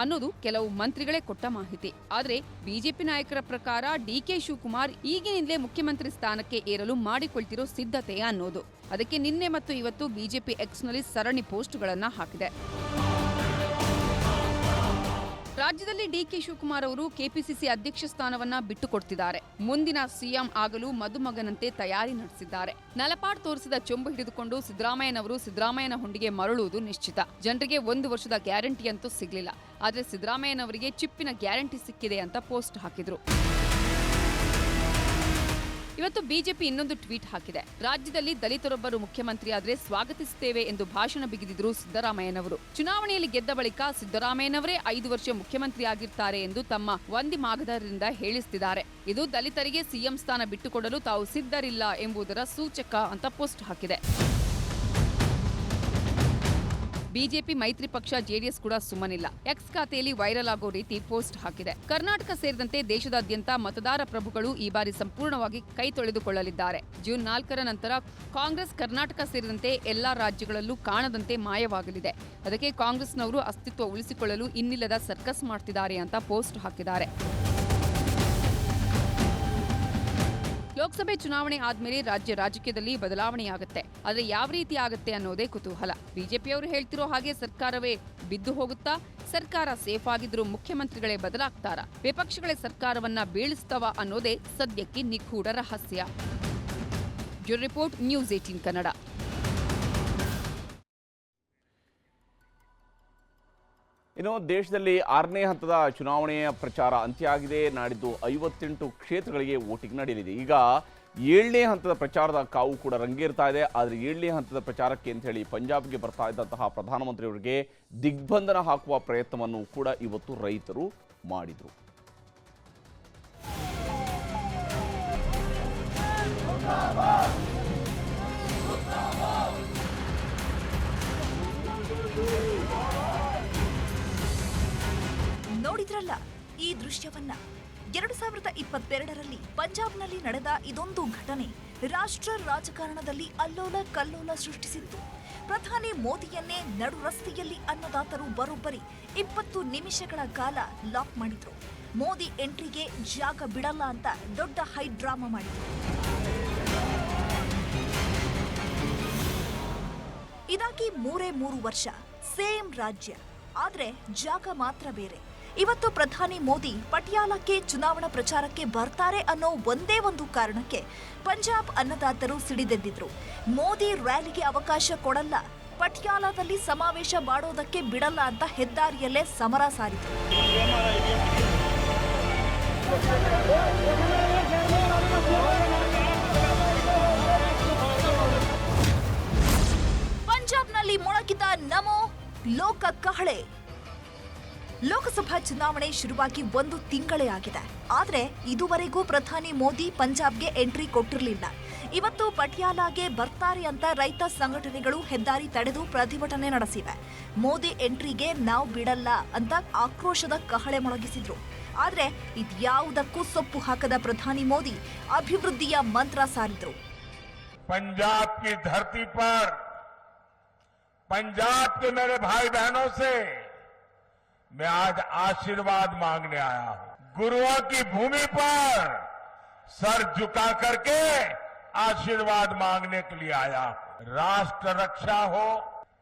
ಅನ್ನೋದು ಕೆಲವು ಮಂತ್ರಿಗಳೇ ಕೊಟ್ಟ ಮಾಹಿತಿ. ಆದರೆ ಬಿಜೆಪಿ ನಾಯಕರ ಪ್ರಕಾರ ಡಿಕೆ ಶಿವಕುಮಾರ್ ಈಗಿನಿಂದಲೇ ಮುಖ್ಯಮಂತ್ರಿ ಸ್ಥಾನಕ್ಕೆ ಏರಲು ಮಾಡಿಕೊಳ್ತಿರೋ ಸಿದ್ಧತೆ ಅನ್ನೋದು. ಅದಕ್ಕೆ ನಿನ್ನೆ ಮತ್ತು ಇವತ್ತು ಬಿಜೆಪಿ ಎಕ್ಸ್ನಲ್ಲಿ ಸರಣಿ ಪೋಸ್ಟ್ಗಳನ್ನು ಹಾಕಿದೆ. ರಾಜ್ಯದಲ್ಲಿ ಡಿಕೆ ಶಿವಕುಮಾರ್ ಅವರು ಕೆಪಿಸಿಸಿ ಅಧ್ಯಕ್ಷ ಸ್ಥಾನವನ್ನ ಬಿಟ್ಟುಕೊಡ್ತಿದ್ದಾರೆ. ಮುಂದಿನ ಸಿಎಂ ಆಗಲು ಮದುಮಗನಂತೆ ತಯಾರಿ ನಡೆಸಿದ್ದಾರೆ. ನಲಪಾಡ್ ತೋರಿಸಿದ ಚೊಂಬು ಹಿಡಿದುಕೊಂಡು ಸಿದ್ದರಾಮಯ್ಯನವರು ಸಿದ್ದರಾಮಯ್ಯನ ಹುಂಡಿಗೆ ಮರಳುವುದು ನಿಶ್ಚಿತ. ಜನರಿಗೆ ಒಂದು ವರ್ಷದ ಗ್ಯಾರಂಟಿ ಅಂತೂ ಸಿಗಲಿಲ್ಲ. ಆದರೆ ಸಿದ್ದರಾಮಯ್ಯನವರಿಗೆ ಚಿಪ್ಪಿನ ಗ್ಯಾರಂಟಿ ಸಿಕ್ಕಿದೆ ಅಂತ ಪೋಸ್ಟ್ ಹಾಕಿದ್ರು. ಇವತ್ತು ಬಿಜೆಪಿ ಇನ್ನೊಂದು ಟ್ವೀಟ್ ಹಾಕಿದೆ. ರಾಜ್ಯದಲ್ಲಿ ದಲಿತರೊಬ್ಬರು ಮುಖ್ಯಮಂತ್ರಿಯಾದರೆ ಸ್ವಾಗತಿಸುತ್ತೇವೆ ಎಂದು ಭಾಷಣ ಬಿಗಿದಿದ್ರು ಸಿದ್ದರಾಮಯ್ಯನವರು. ಚುನಾವಣೆಯಲ್ಲಿ ಗೆದ್ದ ಬಳಿಕ ಸಿದ್ದರಾಮಯ್ಯನವರೇ ಐದು ವರ್ಷ ಮುಖ್ಯಮಂತ್ರಿ ಆಗಿರ್ತಾರೆ ಎಂದು ತಮ್ಮ ವಂದಿ ಮಾಗದರಿಂದ ಹೇಳಿಸುತ್ತಿದ್ದಾರೆ ಇದು ದಲಿತರಿಗೆ ಸಿಎಂ ಸ್ಥಾನ ಬಿಟ್ಟುಕೊಡಲು ತಾವು ಸಿದ್ಧರಿಲ್ಲ ಎಂಬುದರ ಸೂಚಕ ಅಂತ ಪೋಸ್ಟ್ ಹಾಕಿದೆ. ಬಿಜೆಪಿ ಮೈತ್ರಿ ಪಕ್ಷ ಜೆಡಿಎಸ್ ಕೂಡ ಸುಮ್ಮನಿಲ್ಲ. ಎಕ್ಸ್ ಖಾತೆಯಲ್ಲಿ ವೈರಲ್ ಆಗೋ ರೀತಿ ಪೋಸ್ಟ್ ಹಾಕಿದೆ. ಕರ್ನಾಟಕ ಸೇರಿದಂತೆ ದೇಶದಾದ್ಯಂತ ಮತದಾರ ಪ್ರಭುಗಳು ಈ ಬಾರಿ ಸಂಪೂರ್ಣವಾಗಿ ಕೈ ತೊಳೆದುಕೊಳ್ಳಲಿದ್ದಾರೆ. ಜೂನ್ ನಾಲ್ಕರ ನಂತರ ಕಾಂಗ್ರೆಸ್, ಕರ್ನಾಟಕ ಸೇರಿದಂತೆ ಎಲ್ಲಾ ರಾಜ್ಯಗಳಲ್ಲೂ ಕಾಣದಂತೆ ಮಾಯವಾಗಲಿದೆ. ಅದಕ್ಕೆ ಕಾಂಗ್ರೆಸ್ನವರು ಅಸ್ತಿತ್ವ ಉಳಿಸಿಕೊಳ್ಳಲು ಇನ್ನಿಲ್ಲದ ಸರ್ಕಸ್ ಮಾಡ್ತಿದ್ದಾರೆ ಅಂತ ಪೋಸ್ಟ್ ಹಾಕಿದ್ದಾರೆ. ಲೋಕಸಭೆ ಚುನಾವಣೆ ಆದ್ಮೇಲೆ ರಾಜ್ಯ ರಾಜಕೀಯದಲ್ಲಿ ಬದಲಾವಣೆಯಾಗುತ್ತೆ. ಆದ್ರೆ ಯಾವ ರೀತಿ ಆಗುತ್ತೆ ಅನ್ನೋದೇ ಕುತೂಹಲ. ಬಿಜೆಪಿಯವರು ಹೇಳ್ತಿರೋ ಹಾಗೆ ಸರ್ಕಾರವೇ ಬಿದ್ದು ಹೋಗುತ್ತಾ, ಸರ್ಕಾರ ಸೇಫ್ ಆಗಿದ್ರು ಮುಖ್ಯಮಂತ್ರಿಗಳೇ ಬದಲಾಗ್ತಾರಾ? ವಿಪಕ್ಷಗಳೇ ಸರ್ಕಾರವನ್ನ ಬೀಳಿಸ್ತವ ಅನ್ನೋದೇ ಸದ್ಯಕ್ಕೆ ನಿಗೂಢ ರಹಸ್ಯ. Report, news eighteen Kannada. ಇನ್ನು ದೇಶದಲ್ಲಿ ಆರನೇ ಹಂತದ ಚುನಾವಣೆಯ ಪ್ರಚಾರ ಅಂತ್ಯ ಆಗಿದೆ ನಾಡಿದ್ದು ಐವತ್ತೆಂಟು ಕ್ಷೇತ್ರಗಳಿಗೆ ವೋಟಿಂಗ್ ನಡೆಯಲಿದೆ. ಈಗ ಏಳನೇ ಹಂತದ ಪ್ರಚಾರದ ಕಾವು ಕೂಡ ರಂಗೇರ್ತಾ ಇದೆ. ಆದರೆ ಏಳನೇ ಹಂತದ ಪ್ರಚಾರಕ್ಕೆ ಅಂತ ಹೇಳಿ ಪಂಜಾಬ್ಗೆ ಬರ್ತಾ ಇದ್ದಂತಹ ಪ್ರಧಾನಮಂತ್ರಿಯವರಿಗೆ ದಿಗ್ಬಂಧನ ಹಾಕುವ ಪ್ರಯತ್ನವನ್ನು ಕೂಡ ಇವತ್ತು ರೈತರು ಮಾಡಿದರು. ನೋಡಿದ್ರಲ್ಲ, ಈ ದೃಶ್ಯವನ್ನ. ಎರಡು ಸಾವಿರದ ಇಪ್ಪತ್ತೆರಡರಲ್ಲಿ ಪಂಜಾಬ್ನಲ್ಲಿ ನಡೆದ ಇದೊಂದು ಘಟನೆ ರಾಷ್ಟ್ರ ರಾಜಕಾರಣದಲ್ಲಿ ಅಲ್ಲೋಲ ಕಲ್ಲೋಲ ಸೃಷ್ಟಿಸಿತ್ತು. ಪ್ರಧಾನಿ ಮೋದಿಯನ್ನೇ ನಡು ರಸ್ತೆಯಲ್ಲಿ ಅನ್ನದಾತರು ಬರೋಬ್ಬರಿ ಇಪ್ಪತ್ತು ನಿಮಿಷಗಳ ಕಾಲ ಲಾಕ್ ಮಾಡಿದ್ರು. ಮೋದಿ ಎಂಟ್ರಿಗೆ ಜಾಗ ಬಿಡಲ್ಲ ಅಂತ ದೊಡ್ಡ ಹೈ ಡ್ರಾಮಾ ಮಾಡಿದ್ರು. ಇದಾಗಿ ಮೂರೇ ಮೂರು ವರ್ಷ, ಸೇಮ್ ರಾಜ್ಯ, ಆದ್ರೆ ಜಾಗ ಮಾತ್ರ ಬೇರೆ. ಇವತ್ತು ಪ್ರಧಾನಿ ಮೋದಿ ಪಟಿಯಾಲಕ್ಕೆ ಚುನಾವಣಾ ಪ್ರಚಾರಕ್ಕೆ ಬರ್ತಾರೆ ಅನ್ನೋ ಒಂದೇ ಒಂದು ಕಾರಣಕ್ಕೆ ಪಂಜಾಬ್ ಅನ್ನದಾತರು ಸಿಡಿದೆದ್ದಿದ್ರು. ಮೋದಿ ರ್ಯಾಲಿಗೆ ಅವಕಾಶ ಕೊಡಲ್ಲ. ಪಟಿಯಾಲದಲ್ಲಿ ಸಮಾವೇಶ ಮಾಡೋದಕ್ಕೆ ಬಿಡಲ್ಲ ಅಂತ ಹೆದ್ದಾರಿಯಲ್ಲೇ ಸಮರ ಸಾರಿತು ಪಂಜಾಬ್ನಲ್ಲಿ ಮೊಳಕಿದ ನಮೋ ಲೋಕ ಕಹಳೆ. ಲೋಕಸಭಾ ಚುನಾವಣೆ ಶುರುವಾಗಿ ಒಂದು ತಿಂಗಳೇ ಆಗಿದೆ ಆದರೆ ಇದುವರೆಗೂ ಪ್ರಧಾನಿ ಮೋದಿ ಪಂಜಾಬ್ಗೆ ಎಂಟ್ರಿ ಕೊಟ್ಟಿರಲಿಲ್ಲ ಇವತ್ತು ಪಟಿಯಾಲಾಗೆ ಬರ್ತಾರೆ ಅಂತ ರೈತ ಸಂಘಟನೆಗಳು ಹೆದ್ದಾರಿ ತಡೆದು ಪ್ರತಿಭಟನೆ ನಡೆಸಿವೆ ಮೋದಿ ಎಂಟ್ರಿಗೆ ನಾವು ಬಿಡಲ್ಲ ಅಂತ ಆಕ್ರೋಶದ ಕಹಳೆ ಮೊಳಗಿಸಿದ್ರು ಆದ್ರೆ ಇದ್ಯಾವುದಕ್ಕೂ ಸೊಪ್ಪು ಹಾಕದ ಪ್ರಧಾನಿ ಮೋದಿ ಅಭಿವೃದ್ಧಿಯ ಮಂತ್ರ ಸಾರಿದ್ರು पंजाब की धरती पर पंजाब के मेरे भाई बहनों से मैं आज आशीर्वाद मांगने आया हूँ। गुरुओं की भूमि पर सर झुका करके आशीर्वाद मांगने के लिए आया राष्ट्र रक्षा हो,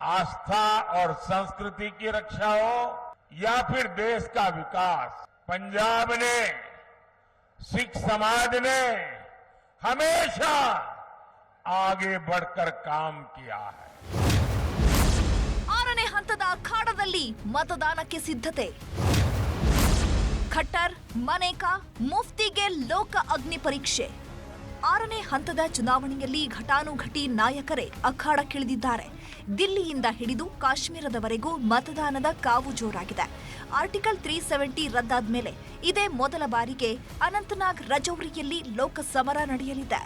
आस्था और संस्कृति की रक्षा हो, या फिर देश का विकास। पंजाब ने, सिख समाज ने हमेशा आगे बढ़कर काम किया है। ಆರನೇ ಹಂತದ ಅಖಾಡದಲ್ಲಿ ಮತದಾನಕ್ಕೆ ಸಿದ್ಧತೆ. ಖಟ್ಟರ್, ಮನೇಕಾ, ಮುಫ್ತಿಗೆ ಲೋಕ ಅಗ್ನಿ ಪರೀಕ್ಷೆ. ಆರನೇ ಹಂತದ ಚುನಾವಣೆಯಲ್ಲಿ ಘಟಾನುಘಟಿ ನಾಯಕರೇ ಅಖಾಡಕ್ಕಿಳಿದಿದ್ದಾರೆ ದಿಲ್ಲಿಯಿಂದ ಹಿಡಿದು ಕಾಶ್ಮೀರದವರೆಗೂ ಮತದಾನದ ಕಾವು ಜೋರಾಗಿದೆ. ಆರ್ಟಿಕಲ್ ತ್ರೀ ಸೆವೆಂಟಿ ರದ್ದಾದ ಮೇಲೆ ಇದೇ ಮೊದಲ ಬಾರಿಗೆ ಅನಂತನಾಗ್ ರಜೌರಿಯಲ್ಲಿ ಲೋಕ ಸಮರ ನಡೆಯಲಿದೆ.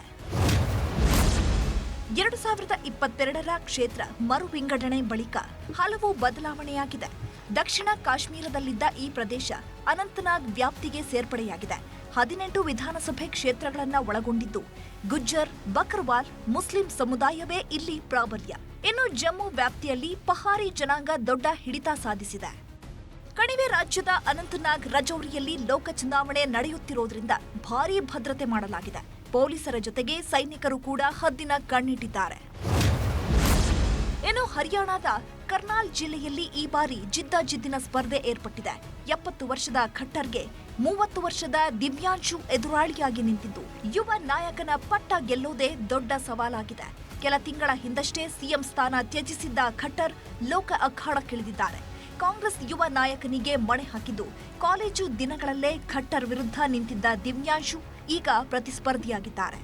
ಎರಡು ಸಾವಿರದ ಇಪ್ಪತ್ತೆರಡರ ಕ್ಷೇತ್ರ ಮರು ವಿಂಗಡಣೆ ಬಳಿಕ ಹಲವು ಬದಲಾವಣೆಯಾಗಿದೆ. ದಕ್ಷಿಣ ಕಾಶ್ಮೀರದಲ್ಲಿದ್ದ ಈ ಪ್ರದೇಶ ಅನಂತನಾಗ್ ವ್ಯಾಪ್ತಿಗೆ ಸೇರ್ಪಡೆಯಾಗಿದೆ. ಹದಿನೆಂಟು ವಿಧಾನಸಭೆ ಕ್ಷೇತ್ರಗಳನ್ನು ಒಳಗೊಂಡಿದ್ದು, ಗುಜ್ಜರ್, ಬಕ್ರವಾಲ್, ಮುಸ್ಲಿಂ ಸಮುದಾಯವೇ ಇಲ್ಲಿ ಪ್ರಾಬಲ್ಯ. ಇನ್ನು ಜಮ್ಮು ವ್ಯಾಪ್ತಿಯಲ್ಲಿ ಪಹಾರಿ ಜನಾಂಗ ದೊಡ್ಡ ಹಿಡಿತ ಸಾಧಿಸಿದೆ. ಕಣಿವೆ ರಾಜ್ಯದ ಅನಂತನಾಗ್ ರಜೌರಿಯಲ್ಲಿ ಲೋಕ ಚುನಾವಣೆ ನಡೆಯುತ್ತಿರುವುದರಿಂದ ಭಾರೀ ಭದ್ರತೆ ಮಾಡಲಾಗಿದೆ. ಪೊಲೀಸರ ಜೊತೆಗೆ ಸೈನಿಕರು ಕೂಡ ಹದ್ದಿನ ಕಣ್ಣಿಟ್ಟಿದ್ದಾರೆ. ಇನ್ನು ಹರಿಯಾಣದ ಕರ್ನಾಲ್ ಜಿಲ್ಲೆಯಲ್ಲಿ ಈ ಬಾರಿ ಜಿದ್ದಾಜಿದ್ದಿನ ಸ್ಪರ್ಧೆ ಏರ್ಪಟ್ಟಿದೆ. ಎಪ್ಪತ್ತು ವರ್ಷದ ಖಟ್ಟರ್ಗೆ ಮೂವತ್ತು ವರ್ಷದ ದಿವ್ಯಾಂಶು ಎದುರಾಳಿಯಾಗಿ ನಿಂತಿದ್ದು. ಯುವ ನಾಯಕನ ಪಟ್ಟ ಗೆಲ್ಲೋದೇ ದೊಡ್ಡ ಸವಾಲಾಗಿದೆ. ಕೆಲ ತಿಂಗಳ ಹಿಂದಷ್ಟೇ ಸಿಎಂ ಸ್ಥಾನ ತ್ಯಜಿಸಿದ್ದ ಖಟ್ಟರ್ ಲೋಕ ಅಖಾಡಕ್ಕಿಳಿದಿದ್ದಾರೆ. ಕಾಂಗ್ರೆಸ್ ಯುವ ನಾಯಕನಿಗೆ ಮಣೆ ಹಾಕಿದ್ದು. ಕಾಲೇಜು ದಿನಗಳಲ್ಲೇ ಖಟ್ಟರ್ ವಿರುದ್ಧ ನಿಂತಿದ್ದ ದಿವ್ಯಾಂಶು ಈಗ ಪ್ರತಿಸ್ಪರ್ಧಿಯಾಗಿದ್ದಾರೆ.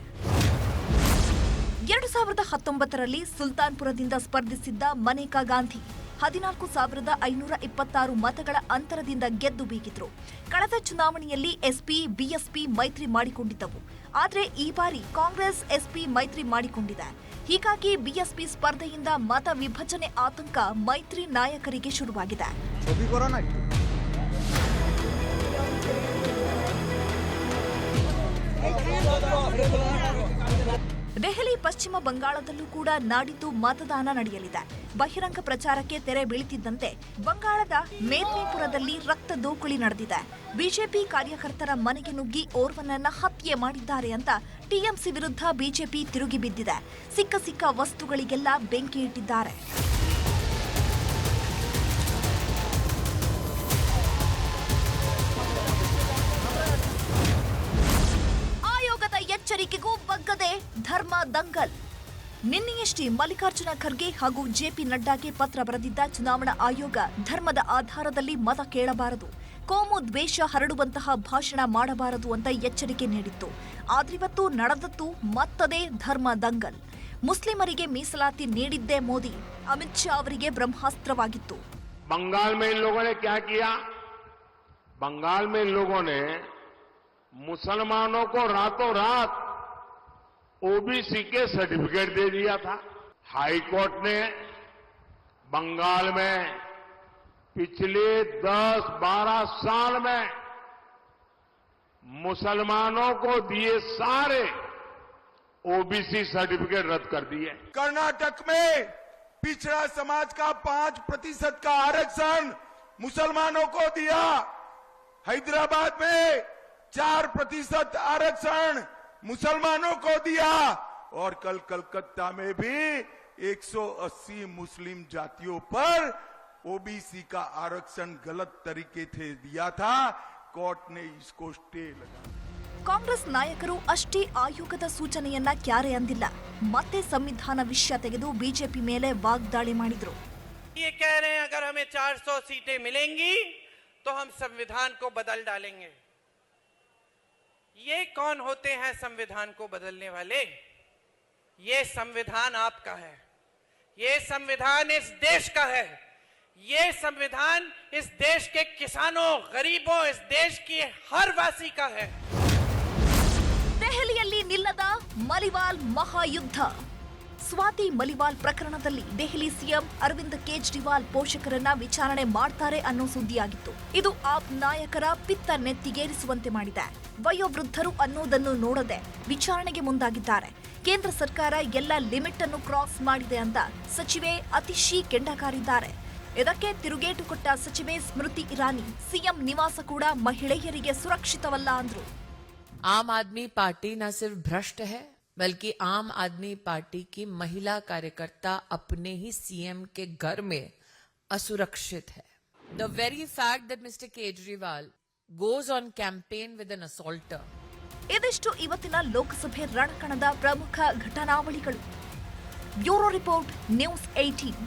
ಎರಡು ಸಾವಿರದ ಹತ್ತೊಂಬತ್ತರಲ್ಲಿ ಸುಲ್ತಾನ್ಪುರದಿಂದ ಸ್ಪರ್ಧಿಸಿದ್ದ ಮನೇಕಾ ಗಾಂಧಿ ಹದಿನಾಲ್ಕು ಸಾವಿರದ ಐನೂರ ಇಪ್ಪತ್ತಾರು ಮತಗಳ ಅಂತರದಿಂದ ಗೆದ್ದು ಬೀಗಿದ್ರು. ಕಳೆದ ಚುನಾವಣೆಯಲ್ಲಿ ಎಸ್ಪಿ, ಬಿಎಸ್ಪಿ ಮೈತ್ರಿ ಮಾಡಿಕೊಂಡಿದ್ದವು. ಆದರೆ ಈ ಬಾರಿ ಕಾಂಗ್ರೆಸ್, ಎಸ್ಪಿ ಮೈತ್ರಿ ಮಾಡಿಕೊಂಡಿದೆ. ಹೀಗಾಗಿ ಬಿಎಸ್ಪಿ ಸ್ಪರ್ಧೆಯಿಂದ ಮತ ವಿಭಜನೆ ಆತಂಕ ಮೈತ್ರಿ ನಾಯಕರಿಗೆ ಶುರುವಾಗಿದೆ. ದೆಹಲಿ, ಪಶ್ಚಿಮ ಬಂಗಾಳದಲ್ಲೂ ಕೂಡ ನಾಡಿದ್ದು ಮತದಾನ ನಡೆಯಲಿದೆ. ಬಹಿರಂಗ ಪ್ರಚಾರಕ್ಕೆ ತೆರೆ ಬೀಳುತ್ತಿದ್ದಂತೆ ಬಂಗಾಳದ ಮೇದ್ನಿಪುರದಲ್ಲಿ ರಕ್ತ ದೋಕುಳಿ ನಡೆದಿದೆ. ಬಿಜೆಪಿ ಕಾರ್ಯಕರ್ತರ ಮನೆಗೆ ನುಗ್ಗಿ ಓರ್ವನನ್ನ ಹತ್ಯೆ ಮಾಡಿದ್ದಾರೆ ಅಂತ ಟಿಎಂಸಿ ವಿರುದ್ಧ ಬಿಜೆಪಿ ತಿರುಗಿ ಬಿದ್ದಿದೆ. ಸಿಕ್ಕ ಸಿಕ್ಕ ವಸ್ತುಗಳಿಗೆಲ್ಲ ಬೆಂಕಿ ಇಟ್ಟಿದ್ದಾರೆ. ಸಿಕ್ಕದೆ ಧರ್ಮ ದಂಗಲ್. ನಿನ್ನೆಯಷ್ಟೇ ಮಲ್ಲಿಕಾರ್ಜುನ ಖರ್ಗೆ ಹಾಗೂ ಜೆಪಿ ನಡ್ಡಾಗೆ ಪತ್ರ ಬರೆದಿದ್ದ ಚುನಾವಣಾ ಆಯೋಗ ಧರ್ಮದ ಆಧಾರದಲ್ಲಿ ಮತ ಕೇಳಬಾರದು, ಕೋಮು ದ್ವೇಷ ಹರಡುವಂತಹ ಭಾಷಣ ಮಾಡಬಾರದು ಅಂತ ಎಚ್ಚರಿಕೆ ನೀಡಿತ್ತು. ಆದ್ರಿವತ್ತು ನಡೆದದ್ದು ಮತ್ತದೇ ಧರ್ಮ ದಂಗಲ್. ಮುಸ್ಲಿಮರಿಗೆ ಮೀಸಲಾತಿ ನೀಡಿದ್ದೇ ಮೋದಿ, ಅಮಿತ್ ಶಾ ಅವರಿಗೆ ಬ್ರಹ್ಮಾಸ್ತ್ರವಾಗಿತ್ತು. ಬಂಗಾಲ್ ಬಂಗಾಲ್ ಮುಸಲ್ಮಾನೋ ರಾತೋ ರಾತ್ ओबीसी के सर्टिफिकेट दे दिया था। हाई कोर्ट ने बंगाल में पिछले 10-12 साल में मुसलमानों को दिए सारे ओबीसी सर्टिफिकेट रद्द कर दिए। कर्नाटक में पिछड़ा समाज का पाँच प्रतिशत का आरक्षण मुसलमानों को दिया। हैदराबाद में चार प्रतिशत आरक्षण मुसलमानों को दिया और कल कलकत्ता में भी 180 मुस्लिम जातियों पर ओबीसी का आरक्षण गलत तरीके से दिया था कोर्ट ने इसको स्टे लगा ಕಾಂಗ್ರೆಸ್ ನಾಯಕರು ಅಷ್ಟೇ ಆಯೋಗದ ಸೂಚನೆಯನ್ನ ಕ್ಯಾರೆ ಅಂದಿಲ್ಲ ಮತ್ತೆ ಸಂವಿಧಾನ ವಿಷಯ ತೆಗೆದು ಬಿಜೆಪಿ ಮೇಲೆ ವಾಗ್ದಾಳಿ ಮಾಡಿದ್ರು ये कह रहे हैं अगर हमें 400 सीटें मिलेंगी तो हम संविधान को बदल डालेंगे ये कौन होते हैं संविधान को बदलने वाले ये संविधान आपका है ये संविधान इस देश का है ये संविधान इस देश के किसानों गरीबों इस देश की हर वासी का है ದೆಹಲಿಯಲ್ಲಿ ನಿಲ್ಲದ ಮಲಿವಾಲ್ ಮಹಾಯುದ್ಧ ಸ್ವಾತಿ ಮಲಿವಾಲ್ ಪ್ರಕರಣದಲ್ಲಿ ದೆಹಲಿ ಸಿಎಂ ಅರವಿಂದ್ ಕೇಜ್ರಿವಾಲ್ ಪೋಷಕರನ್ನ ವಿಚಾರಣೆ ಮಾಡ್ತಾರೆ ಅನ್ನೋ ಸುದ್ದಿಯಾಗಿತ್ತು. ಇದು ಆಪ್ ನಾಯಕರ ಪಿತ್ತ ನೆತ್ತಿಗೇರಿಸುವಂತೆ ಮಾಡಿದೆ. ವಯೋವೃದ್ಧರು ಅನ್ನೋದನ್ನು ನೋಡದೆ ವಿಚಾರಣೆಗೆ ಮುಂದಾಗಿದ್ದಾರೆ. ಕೇಂದ್ರ ಸರ್ಕಾರ ಎಲ್ಲ ಲಿಮಿಟ್ ಅನ್ನು ಕ್ರಾಸ್ ಮಾಡಿದೆ ಅಂತ ಸಚಿವೆ ಅತಿಶಿ ಕೆಂಡಕಾರಿದ್ದಾರೆ ಇದಕ್ಕೆ ತಿರುಗೇಟು ಕೊಟ್ಟ ಸಚಿವೆ ಸ್ಮೃತಿ ಇರಾನಿ, ಸಿಎಂ ನಿವಾಸ ಕೂಡ ಮಹಿಳೆಯರಿಗೆ ಸುರಕ್ಷಿತವಲ್ಲ ಅಂದ್ರು. ಆಮ್ ಆದ್ಮಿ ಪಾರ್ಟಿ ನಾ ಸಿರ್ಫ್ ಭ್ರಷ್ಟ ಹೇ. बल्कि आम आदमी पार्टी की महिला कार्यकर्ता अपने ही सीएम के घर में असुरक्षित है the very fact that mister Kejriwal goes on campaign with an assaulter ಇದಿಷ್ಟು ಇವತ್ತಿನ ಲೋಕಸಭೆ ರಣಕಣದ ಪ್ರಮುಖ ಘಟನಾವಳಿಗಳು ಬ್ಯೂರೋ ರಿಪೋರ್ಟ್ ನ್ಯೂಸ್ ಏಟೀನ್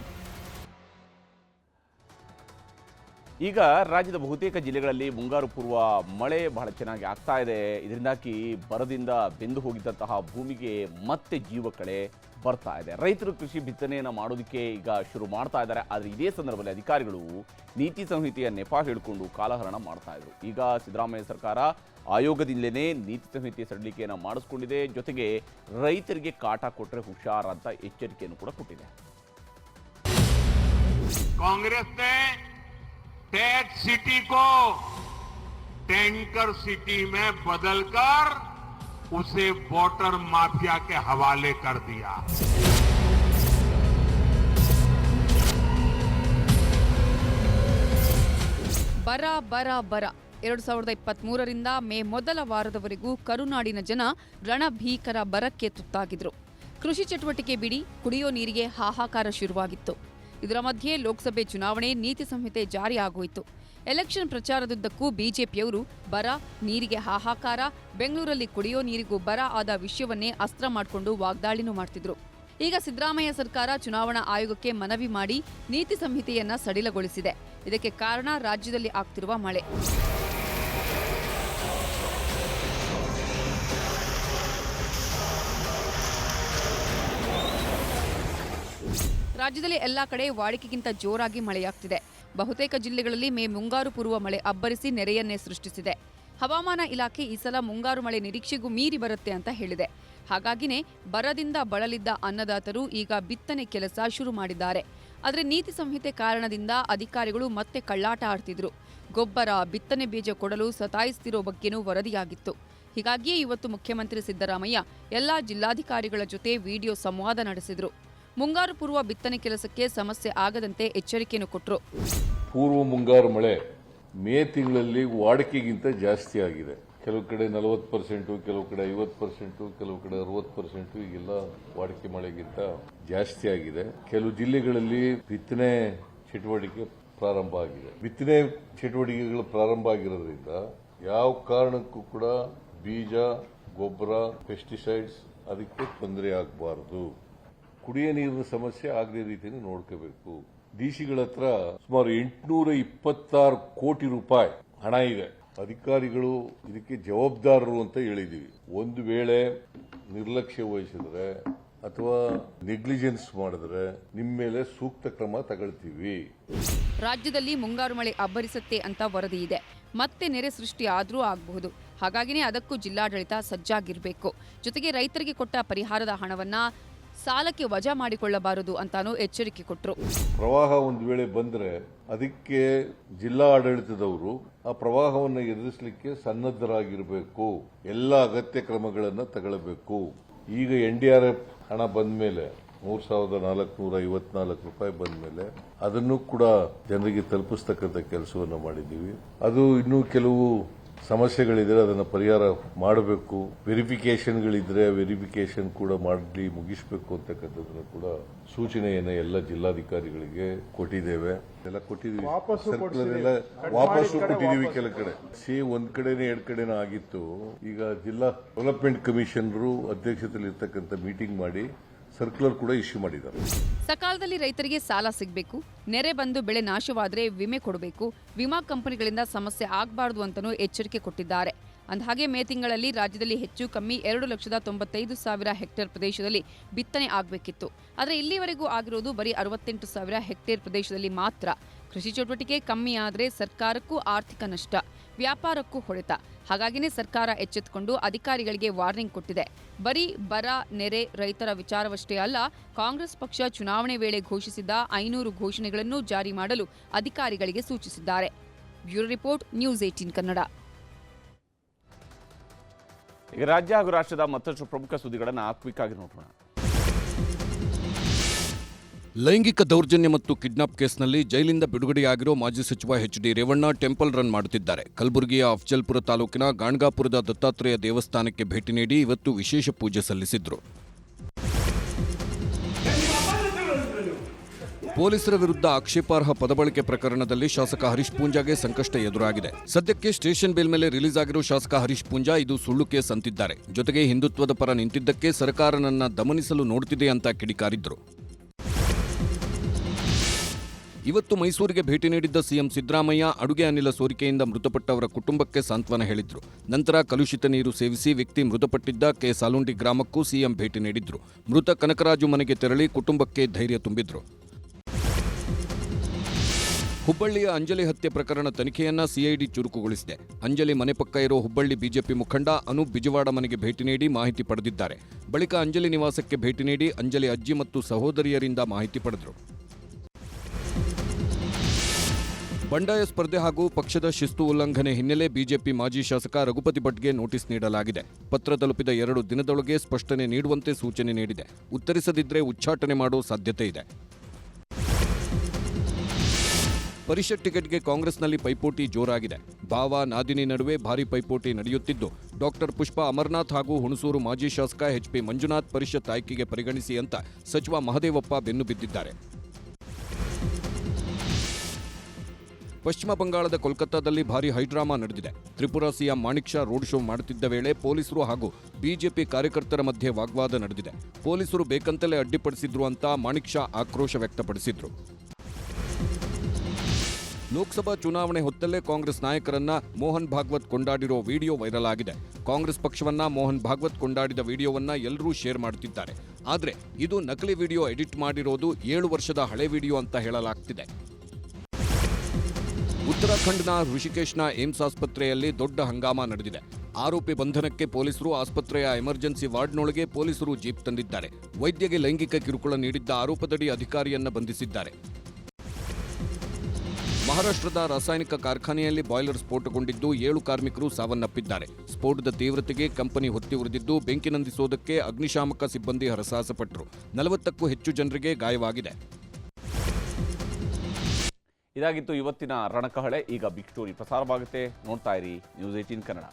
ಈಗ ರಾಜ್ಯದ ಬಹುತೇಕ ಜಿಲ್ಲೆಗಳಲ್ಲಿ ಮುಂಗಾರು ಪೂರ್ವ ಮಳೆ ಬಹಳ ಚೆನ್ನಾಗಿ ಆಗ್ತಾ ಇದೆ. ಇದರಿಂದಾಗಿ ಬರದಿಂದ ಬೆಂದು ಹೋಗಿದ್ದಂತಹ ಭೂಮಿಗೆ ಮತ್ತೆ ಜೀವ ಕಳೆ ಬರ್ತಾ ಇದೆ. ರೈತರು ಕೃಷಿ ಬಿತ್ತನೆಯನ್ನು ಮಾಡೋದಕ್ಕೆ ಈಗ ಶುರು ಮಾಡ್ತಾ ಇದ್ದಾರೆ. ಆದರೆ ಇದೇ ಸಂದರ್ಭದಲ್ಲಿ ಅಧಿಕಾರಿಗಳು ನೀತಿ ಸಂಹಿತೆಯ ನೆಪ ಹೇಳಿಕೊಂಡು ಕಾಲಹರಣ ಮಾಡ್ತಾ ಇದ್ರು. ಈಗ ಸಿದ್ದರಾಮಯ್ಯ ಸರ್ಕಾರ ಆಯೋಗದಿಂದಲೇ ನೀತಿ ಸಂಹಿತೆಯ ಸಡಿಲಿಕೆಯನ್ನು ಮಾಡಿಸ್ಕೊಂಡಿದೆ. ಜೊತೆಗೆ ರೈತರಿಗೆ ಕಾಟ ಕೊಟ್ಟರೆ ಹುಷಾರಂತ ಎಚ್ಚರಿಕೆಯನ್ನು ಕೂಡ ಕೊಟ್ಟಿದೆ. ಕಾಂಗ್ರೆಸ್ टैक्स सिटी को टैंकर सिटी में बदलकर उसे वाटर माफिया के हवाले कर दिया ಬರ ಬರ ಬರ ಎರಡು ಸಾವಿರದ ಇಪ್ಪತ್ಮೂರರಿಂದ ಮೇ ಮೊದಲ ವಾರದವರೆಗೂ ಕರುನಾಡಿನ ಜನ ರಣಭೀಕರ ಬರಕ್ಕೆ ತುತ್ತಾಗಿದ್ರು ಕೃಷಿ ಚಟುವಟಿಕೆ ಬಿಡಿ ಕುಡಿಯೋ ನೀರಿಗೆ ಹಾಹಾಕಾರ ಶುರುವಾಗಿತ್ತು ಇದರ ಮಧ್ಯೆ ಲೋಕಸಭೆ ಚುನಾವಣೆ, ನೀತಿ ಸಂಹಿತೆ ಜಾರಿ ಆಗೋಯಿತು. ಎಲೆಕ್ಷನ್ ಪ್ರಚಾರದುದ್ದಕ್ಕೂ ಬಿಜೆಪಿಯವರು ಬರ, ನೀರಿಗೆ ಹಾಹಾಕಾರ, ಬೆಂಗಳೂರಲ್ಲಿ ಕುಡಿಯೋ ನೀರಿಗೂ ಬರ ಆದ ವಿಷಯವನ್ನೇ ಅಸ್ತ್ರ ಮಾಡಿಕೊಂಡು ವಾಗ್ದಾಳಿನೂ ಮಾಡ್ತಿದ್ರು. ಈಗ ಸಿದ್ದರಾಮಯ್ಯ ಸರ್ಕಾರ ಚುನಾವಣಾ ಆಯೋಗಕ್ಕೆ ಮನವಿ ಮಾಡಿ ನೀತಿ ಸಂಹಿತೆಯನ್ನ ಸಡಿಲಗೊಳಿಸಿದೆ. ಇದಕ್ಕೆ ಕಾರಣ ರಾಜ್ಯದಲ್ಲಿ ಆಗ್ತಿರುವ ಮಳೆ. ರಾಜ್ಯದಲ್ಲಿ ಎಲ್ಲ ಕಡೆ ವಾಡಿಕೆಗಿಂತ ಜೋರಾಗಿ ಮಳೆಯಾಗ್ತಿದೆ. ಬಹುತೇಕ ಜಿಲ್ಲೆಗಳಲ್ಲಿ ಮೇ ಮುಂಗಾರು ಪೂರ್ವ ಮಳೆ ಅಬ್ಬರಿಸಿ ನೆರೆಯನ್ನೇ ಸೃಷ್ಟಿಸಿದೆ. ಹವಾಮಾನ ಇಲಾಖೆ ಈ ಸಲ ಮುಂಗಾರು ಮಳೆ ನಿರೀಕ್ಷೆಗೂ ಮೀರಿ ಬರುತ್ತೆ ಅಂತ ಹೇಳಿದೆ. ಹಾಗಾಗಿನೇ ಬರದಿಂದ ಬಳಲಿದ್ದ ಅನ್ನದಾತರು ಈಗ ಬಿತ್ತನೆ ಕೆಲಸ ಶುರು ಮಾಡಿದ್ದಾರೆ. ಆದರೆ ನೀತಿ ಸಂಹಿತೆ ಕಾರಣದಿಂದ ಅಧಿಕಾರಿಗಳು ಮತ್ತೆ ಕಳ್ಳಾಟ ಆಡ್ತಿದ್ರು. ಗೊಬ್ಬರ, ಬಿತ್ತನೆ ಬೀಜ ಕೊಡಲು ಸತಾಯಿಸ್ತಿರೋ ಬಗ್ಗೆನೂ ವರದಿಯಾಗಿತ್ತು. ಹೀಗಾಗಿಯೇ ಇವತ್ತು ಮುಖ್ಯಮಂತ್ರಿ ಸಿದ್ದರಾಮಯ್ಯ ಎಲ್ಲಾ ಜಿಲ್ಲಾಧಿಕಾರಿಗಳ ಜೊತೆ ವಿಡಿಯೋ ಸಂವಾದ ನಡೆಸಿದ್ರು. ಮುಂಗಾರು ಪೂರ್ವ ಬಿತ್ತನೆ ಕೆಲಸಕ್ಕೆ ಸಮಸ್ಯೆ ಆಗದಂತೆ ಎಚ್ಚರಿಕೆಯನ್ನು ಕೊಟ್ಟರು ಪೂರ್ವ ಮುಂಗಾರು ಮಳೆ ಮೇ ತಿಂಗಳಲ್ಲಿ ವಾಡಿಕೆಗಿಂತ ಜಾಸ್ತಿ ಆಗಿದೆ. ಕೆಲವು ಕಡೆ ನಲವತ್ತು ಪರ್ಸೆಂಟು, ಕೆಲವು ಕಡೆ ಐವತ್ತು ಪರ್ಸೆಂಟು, ಕೆಲವು ಕಡೆ ಅರವತ್ತು ಪರ್ಸೆಂಟು ಈಗೆಲ್ಲ ವಾಡಿಕೆ ಮಳೆಗಿಂತ ಜಾಸ್ತಿ ಆಗಿದೆ. ಕೆಲವು ಜಿಲ್ಲೆಗಳಲ್ಲಿ ಬಿತ್ತನೆ ಚಟುವಟಿಕೆ ಪ್ರಾರಂಭ ಆಗಿದೆ. ಬಿತ್ತನೆ ಚಟುವಟಿಕೆಗಳು ಪ್ರಾರಂಭ ಆಗಿರೋದ್ರಿಂದ ಯಾವ ಕಾರಣಕ್ಕೂ ಕೂಡ ಬೀಜ, ಗೊಬ್ಬರ ಪೆಸ್ಟಿಸೈಡ್ಸ್ ಅದಕ್ಕೆ ತೊಂದರೆ ಆಗಬಾರದು. ಕುಡಿಯ ನೀರಿನ ಸಮಸ್ಯೆ ಆಗದೇ ರೀತಿಯಲ್ಲಿ ನೋಡ್ಕೋಬೇಕು. ಡಿಸಿಗಳ ಹತ್ರ ಸುಮಾರು ಎಂಟುನೂರ ಇಪ್ಪತ್ತಾರು ಕೋಟಿ ರೂಪಾಯಿ ಹಣ ಇದೆ. ಅಧಿಕಾರಿಗಳು ಇದಕ್ಕೆ ಜವಾಬ್ದಾರರು ಅಂತ ಹೇಳಿದೀವಿ. ಒಂದು ವೇಳೆ ನಿರ್ಲಕ್ಷ್ಯ ವಹಿಸಿದ್ರೆ ಅಥವಾ ನೆಗ್ಲಿಜೆನ್ಸ್ ಮಾಡಿದ್ರೆ ನಿಮ್ಮ ಮೇಲೆ ಸೂಕ್ತ ಕ್ರಮ ತಗೊಳ್ತೀವಿ. ರಾಜ್ಯದಲ್ಲಿ ಮುಂಗಾರು ಮಳೆ ಅಬ್ಬರಿಸುತ್ತೆ ಅಂತ ವರದಿ ಇದೆ. ಮತ್ತೆ ನೆರೆ ಸೃಷ್ಟಿ ಆದರೂ ಆಗಬಹುದು. ಹಾಗಾಗಿನೇ ಅದಕ್ಕೂ ಜಿಲ್ಲಾಡಳಿತ ಸಜ್ಜಾಗಿರಬೇಕು. ಜೊತೆಗೆ ರೈತರಿಗೆ ಕೊಟ್ಟ ಪರಿಹಾರದ ಹಣವನ್ನ ಸಾಲಕ್ಕೆ ವಜಾ ಮಾಡಿಕೊಳ್ಳಬಾರದು ಅಂತಾನೂ ಎಚ್ಚರಿಕೆ ಕೊಟ್ಟರು ಪ್ರವಾಹ ಒಂದು ವೇಳೆ ಬಂದ್ರೆ ಅದಕ್ಕೆ ಜಿಲ್ಲಾ ಆಡಳಿತದವರು ಆ ಪ್ರವಾಹವನ್ನು ಎದುರಿಸಲಿಕ್ಕೆ ಸನ್ನದ್ಧರಾಗಿರಬೇಕು. ಎಲ್ಲ ಅಗತ್ಯ ಕ್ರಮಗಳನ್ನು ತಗೊಳ್ಳಬೇಕು ಈಗ ಎನ್ ಡಿ ಆರ್ ಎಫ್ ಹಣ ಬಂದ ಮೇಲೆ ಮೂರ್ ಸಾವಿರದ ನಾಲ್ಕುನೂರ ಐವತ್ನಾಲ್ಕು ರೂಪಾಯಿ ಬಂದ ಮೇಲೆ ಅದನ್ನು ಕೂಡ ಜನರಿಗೆ ತಲುಪಿಸ್ತಕ್ಕಂಥ ಕೆಲಸವನ್ನು ಮಾಡಿದ್ದೀವಿ. ಅದು ಇನ್ನೂ ಕೆಲವು ಸಮಸ್ಯೆಗಳಿದ್ರೆ ಅದನ್ನು ಪರಿಹಾರ ಮಾಡಬೇಕು. ವೆರಿಫಿಕೇಷನ್ಗಳಿದ್ರೆ ವೆರಿಫಿಕೇಶನ್ ಕೂಡ ಮಾಡಲಿ ಮುಗಿಸಬೇಕು ಅಂತಕ್ಕಂಥದ್ದನ್ನು ಕೂಡ ಸೂಚನೆಯನ್ನು ಎಲ್ಲ ಜಿಲ್ಲಾಧಿಕಾರಿಗಳಿಗೆ ಕೊಟ್ಟಿದ್ದೇವೆ. ಎಲ್ಲ ಕೊಟ್ಟಿದ್ದೀವಿ. ವಾಪಸ್ಸು ಕೊಟ್ಟಿದ್ದೀವಿ ಕೆಲ ಕಡೆ. ಸಿ ಒಂದ್ ಕಡೆನೇ ಎರಡ್ ಕಡೆನೇ ಆಗಿತ್ತು. ಈಗ ಜಿಲ್ಲಾ ಡೆವಲಪ್ಮೆಂಟ್ ಕಮಿಷನರು ಅಧ್ಯಕ್ಷತೆಯಲ್ಲಿ ಇರ್ತಕ್ಕಂಥ ಮೀಟಿಂಗ್ ಮಾಡಿ ಸರ್ಕ್ಯುಲರ್ ಕೂಡ ಇಶ್ಯೂ ಮಾಡಿದ್ದಾರೆ. ಸಕಾಲದಲ್ಲಿ ರೈತರಿಗೆ ಸಾಲ ಸಿಗಬೇಕು, ನೆರೆ ಬಂದು ಬೆಳೆ ನಾಶವಾದರೆ ವಿಮೆ ಕೊಡಬೇಕು, ವಿಮಾ ಕಂಪನಿಗಳಿಂದ ಸಮಸ್ಯೆ ಆಗಬಾರದು ಅಂತಲೂ ಎಚ್ಚರಿಕೆ ಕೊಟ್ಟಿದ್ದಾರೆ. ಅಂದಹಾಗೆ ಮೇ ತಿಂಗಳಲ್ಲಿ ರಾಜ್ಯದಲ್ಲಿ ಹೆಚ್ಚು ಕಮ್ಮಿ ಎರಡು ಲಕ್ಷದ ತೊಂಬತ್ತೈದು ಸಾವಿರ ಹೆಕ್ಟೇರ್ ಪ್ರದೇಶದಲ್ಲಿ ಬಿತ್ತನೆ ಆಗಬೇಕಿತ್ತು. ಆದರೆ ಇಲ್ಲಿವರೆಗೂ ಆಗಿರೋದು ಬರೀ ಅರವತ್ತೆಂಟು ಸಾವಿರ ಹೆಕ್ಟೇರ್ ಪ್ರದೇಶದಲ್ಲಿ ಮಾತ್ರ. ಕೃಷಿ ಚಟುವಟಿಕೆ ಕಮ್ಮಿ ಸರ್ಕಾರಕ್ಕೂ ಆರ್ಥಿಕ ನಷ್ಟ. ವ್ಯಾಪಾರಕ್ಕೂ ಹೊಡೆತ. ಹಾಗಾಗಿನೇ ಸರ್ಕಾರ ಎಚ್ಚೆತ್ತುಕೊಂಡು ಅಧಿಕಾರಿಗಳಿಗೆ ವಾರ್ನಿಂಗ್ ಕೊಟ್ಟಿದೆ. ಬರೀ ಬರ, ನೆರೆ, ರೈತರ ವಿಚಾರವಷ್ಟೇ ಅಲ್ಲ, ಕಾಂಗ್ರೆಸ್ ಪಕ್ಷ ಚುನಾವಣೆ ವೇಳೆ ಘೋಷಿಸಿದ ಐನೂರು ಘೋಷಣೆಗಳನ್ನು ಜಾರಿ ಮಾಡಲು ಅಧಿಕಾರಿಗಳಿಗೆ ಸೂಚಿಸಿದ್ದಾರೆ. Bureau report, news eighteen Kannada. ಈಗ ರಾಜ್ಯ ಹಾಗೂ ರಾಷ್ಟ್ರದ ಮತ್ತಷ್ಟು ಪ್ರಮುಖ ಸುದ್ದಿಗಳನ್ನು ಕ್ವಿಕ್ ಆಗಿ ನೋಡೋಣ. ಲೈಂಗಿಕ ದೌರ್ಜನ್ಯ ಮತ್ತು ಕಿಡ್ನಾಪ್ ಕೇಸ್ನಲ್ಲಿ ಜೈಲಿಂದ ಬಿಡುಗಡೆಯಾಗಿರೋ ಮಾಜಿ ಸಚಿವ H D Revanna temple run ಮಾಡುತ್ತಿದ್ದಾರೆ. ಕಲಬುರಗಿಯ ಅಫ್ಜಲ್ಪುರ ತಾಲೂಕಿನ ಗಾಣ್ಗಾಪುರದ ದತ್ತಾತ್ರೇಯ ದೇವಸ್ಥಾನಕ್ಕೆ ಭೇಟಿ ನೀಡಿ ಇವತ್ತು ವಿಶೇಷ ಪೂಜೆ ಸಲ್ಲಿಸಿದ್ರು. ಪೊಲೀಸರ ವಿರುದ್ಧ ಆಕ್ಷೇಪಾರ್ಹ ಪದಬಳಕೆ ಪ್ರಕರಣದಲ್ಲಿ ಶಾಸಕ ಹರೀಶ್ ಪೂಂಜಾಗೆ ಸಂಕಷ್ಟ ಎದುರಾಗಿದೆ. ಸದ್ಯಕ್ಕೆ ಸ್ಟೇಷನ್ ಬೇಲ್ ಮೇಲೆ ರಿಲೀಸ್ ಆಗಿರೋ ಶಾಸಕ ಹರೀಶ್ ಪೂಂಜಾ ಇದು ಸುಳ್ಳು ಕೇಸ್ ಅಂತಿದ್ದಾರೆ. ಜೊತೆಗೆ ಹಿಂದುತ್ವದ ಪರ ನಿಂತಿದ್ದಕ್ಕೆ ಸರ್ಕಾರ ನನ್ನ ದಮನಿಸಲು ನೋಡುತ್ತಿದೆ ಅಂತ ಕಿಡಿಕಾರಿದ್ರು. ಇವತ್ತು ಮೈಸೂರಿಗೆ ಭೇಟಿ ನೀಡಿದ್ದ ಸಿಎಂ ಸಿದ್ದರಾಮಯ್ಯ ಅಡುಗೆ ಅನಿಲ ಸೋರಿಕೆಯಿಂದ ಮೃತಪಟ್ಟವರ ಕುಟುಂಬಕ್ಕೆ ಸಾಂತ್ವನ ಹೇಳಿದ್ರು. ನಂತರ ಕಲುಷಿತ ನೀರು ಸೇವಿಸಿ ವ್ಯಕ್ತಿ ಮೃತಪಟ್ಟಿದ್ದ ಕೆ ಸಾಲುಂಡಿ ಗ್ರಾಮಕ್ಕೂ ಸಿಎಂ ಭೇಟಿ ನೀಡಿದ್ರು. ಮೃತ ಕನಕರಾಜು ಮನೆಗೆ ತೆರಳಿ ಕುಟುಂಬಕ್ಕೆ ಧೈರ್ಯ ತುಂಬಿದ್ರು. ಹುಬ್ಬಳ್ಳಿಯ ಅಂಜಲಿ ಹತ್ಯೆ ಪ್ರಕರಣ ತನಿಖೆಯನ್ನ ಸಿಐಡಿ ಚುರುಕುಗೊಳಿಸಿದೆ. ಅಂಜಲಿ ಮನೆ ಪಕ್ಕ ಇರೋ ಹುಬ್ಬಳ್ಳಿ ಬಿಜೆಪಿ ಮುಖಂಡ ಅನೂಪ್ ಬಿಜವಾಡ ಮನೆಗೆ ಭೇಟಿ ನೀಡಿ ಮಾಹಿತಿ ಪಡೆದಿದ್ದಾರೆ. ಬಳಿಕ ಅಂಜಲಿ ನಿವಾಸಕ್ಕೆ ಭೇಟಿ ನೀಡಿ ಅಂಜಲಿ ಅಜ್ಜಿ ಮತ್ತು ಸಹೋದರಿಯರಿಂದ ಮಾಹಿತಿ ಪಡೆದರು. ಬಂಡಾಯ ಸ್ಪರ್ಧೆ ಹಾಗೂ ಪಕ್ಷದ ಶಿಸ್ತು ಉಲ್ಲಂಘನೆ ಹಿನ್ನೆಲೆ ಬಿಜೆಪಿ ಮಾಜಿ ಶಾಸಕ ರಘುಪತಿ ಭಟ್ಗೆ ನೋಟಿಸ್ ನೀಡಲಾಗಿದೆ. ಪತ್ರ ತಲುಪಿದ ಎರಡು ದಿನದೊಳಗೆ ಸ್ಪಷ್ಟನೆ ನೀಡುವಂತೆ ಸೂಚನೆ ನೀಡಿದೆ. ಉತ್ತರಿಸದಿದ್ದರೆ ಉಚ್ಚಾಟನೆ ಮಾಡೋ ಸಾಧ್ಯತೆ ಇದೆ. ಪರಿಷತ್ ಟಿಕೆಟ್ಗೆ ಕಾಂಗ್ರೆಸ್ನಲ್ಲಿ ಪೈಪೋಟಿ ಜೋರಾಗಿದೆ. ಭಾವ ನಾದಿನಿ ನಡುವೆ ಭಾರೀ ಪೈಪೋಟಿ ನಡೆಯುತ್ತಿದ್ದು, ಡಾಕ್ಟರ್ ಪುಷ್ಪ ಅಮರನಾಥ್ ಹಾಗೂ ಹುಣಸೂರು ಮಾಜಿ ಶಾಸಕ ಎಚ್ಪಿ ಮಂಜುನಾಥ್ ಪರಿಷತ್ ಆಯ್ಕೆಗೆ ಪರಿಗಣಿಸಿ ಅಂತ ಸಚಿವ ಮಹದೇವಪ್ಪ ಬೆನ್ನು ಬಿದ್ದಿದ್ದಾರೆ. ಪಶ್ಚಿಮ ಬಂಗಾಳದ ಕೋಲ್ಕತ್ತಾದಲ್ಲಿ ಭಾರಿ ಹೈಡ್ರಾಮಾ ನಡೆದಿದೆ. Tripura CM Manik Saha road show ಮಾಡುತ್ತಿದ್ದ ವೇಳೆ ಪೊಲೀಸರು ಹಾಗೂ ಬಿಜೆಪಿ ಕಾರ್ಯಕರ್ತರ ಮಧ್ಯೆ ವಾಗ್ವಾದ ನಡೆದಿದೆ. ಪೊಲೀಸರು ಬೇಕಂತಲೇ ಅಡ್ಡಿಪಡಿಸಿದ್ರು ಅಂತ ಮಾಣಿಕ್ ಶಾ ಆಕ್ರೋಶ ವ್ಯಕ್ತಪಡಿಸಿದ್ರು. ಲೋಕಸಭಾ ಚುನಾವಣೆ ಹೊತ್ತಲ್ಲೇ ಕಾಂಗ್ರೆಸ್ ನಾಯಕರನ್ನ ಮೋಹನ್ ಭಾಗವತ್ ಕೊಂಡಾಡಿರೋ ವಿಡಿಯೋ ವೈರಲ್ ಆಗಿದೆ. ಕಾಂಗ್ರೆಸ್ ಪಕ್ಷವನ್ನ ಮೋಹನ್ ಭಾಗವತ್ ಕೊಂಡಾಡಿದ ವಿಡಿಯೋವನ್ನ ಎಲ್ಲರೂ ಶೇರ್ ಮಾಡುತ್ತಿದ್ದಾರೆ. ಆದರೆ ಇದು ನಕಲಿ ವಿಡಿಯೋ ಎಡಿಟ್ ಮಾಡಿರೋದು ಏಳು ವರ್ಷದ ಹಳೆ ವಿಡಿಯೋ ಅಂತ ಹೇಳಲಾಗ್ತಿದೆ. ಉತ್ತರಾಖಂಡ್ನ ಋಷಿಕೇಶ್ನ ಏಮ್ಸ್ ಆಸ್ಪತ್ರೆಯಲ್ಲಿ ದೊಡ್ಡ ಹಂಗಾಮ ನಡೆದಿದೆ. ಆರೋಪಿ ಬಂಧನಕ್ಕೆ ಪೊಲೀಸರು ಆಸ್ಪತ್ರೆಯ ಎಮರ್ಜೆನ್ಸಿ ವಾರ್ಡ್ನೊಳಗೆ ಪೊಲೀಸರು ಜೀಪ್ ತಂದಿದ್ದಾರೆ. ವೈದ್ಯಗೆ ಲೈಂಗಿಕ ಕಿರುಕುಳ ನೀಡಿದ್ದ ಆರೋಪದಡಿ ಅಧಿಕಾರಿಯನ್ನ ಬಂಧಿಸಿದ್ದಾರೆ. ಮಹಾರಾಷ್ಟ್ರದ ರಾಸಾಯನಿಕ ಕಾರ್ಖಾನೆಯಲ್ಲಿ ಬಾಯ್ಲರ್ ಸ್ಫೋಟಗೊಂಡಿದ್ದು ಏಳು ಕಾರ್ಮಿಕರು ಸಾವನ್ನಪ್ಪಿದ್ದಾರೆ. ಸ್ಫೋಟದ ತೀವ್ರತೆಗೆ ಕಂಪನಿ ಹೊತ್ತಿ ಉರಿದಿದ್ದು ಬೆಂಕಿ ನಂದಿಸೋದಕ್ಕೆ ಅಗ್ನಿಶಾಮಕ ಸಿಬ್ಬಂದಿ ಹರಸಾಹಸಪಟ್ಟರು ನಲವತ್ತಕ್ಕೂ ಹೆಚ್ಚು ಜನರಿಗೆ ಗಾಯವಾಗಿದೆ. ಇದಾಗಿತ್ತು ಇವತ್ತಿನ ರಣಕಹಳೆ. ಈಗ ಬಿಗ್ ಸ್ಟೋರಿ ಪ್ರಸಾರವಾಗುತ್ತೆ. ನೋಡ್ತಾ ಇರಿ. News eighteen Kannada.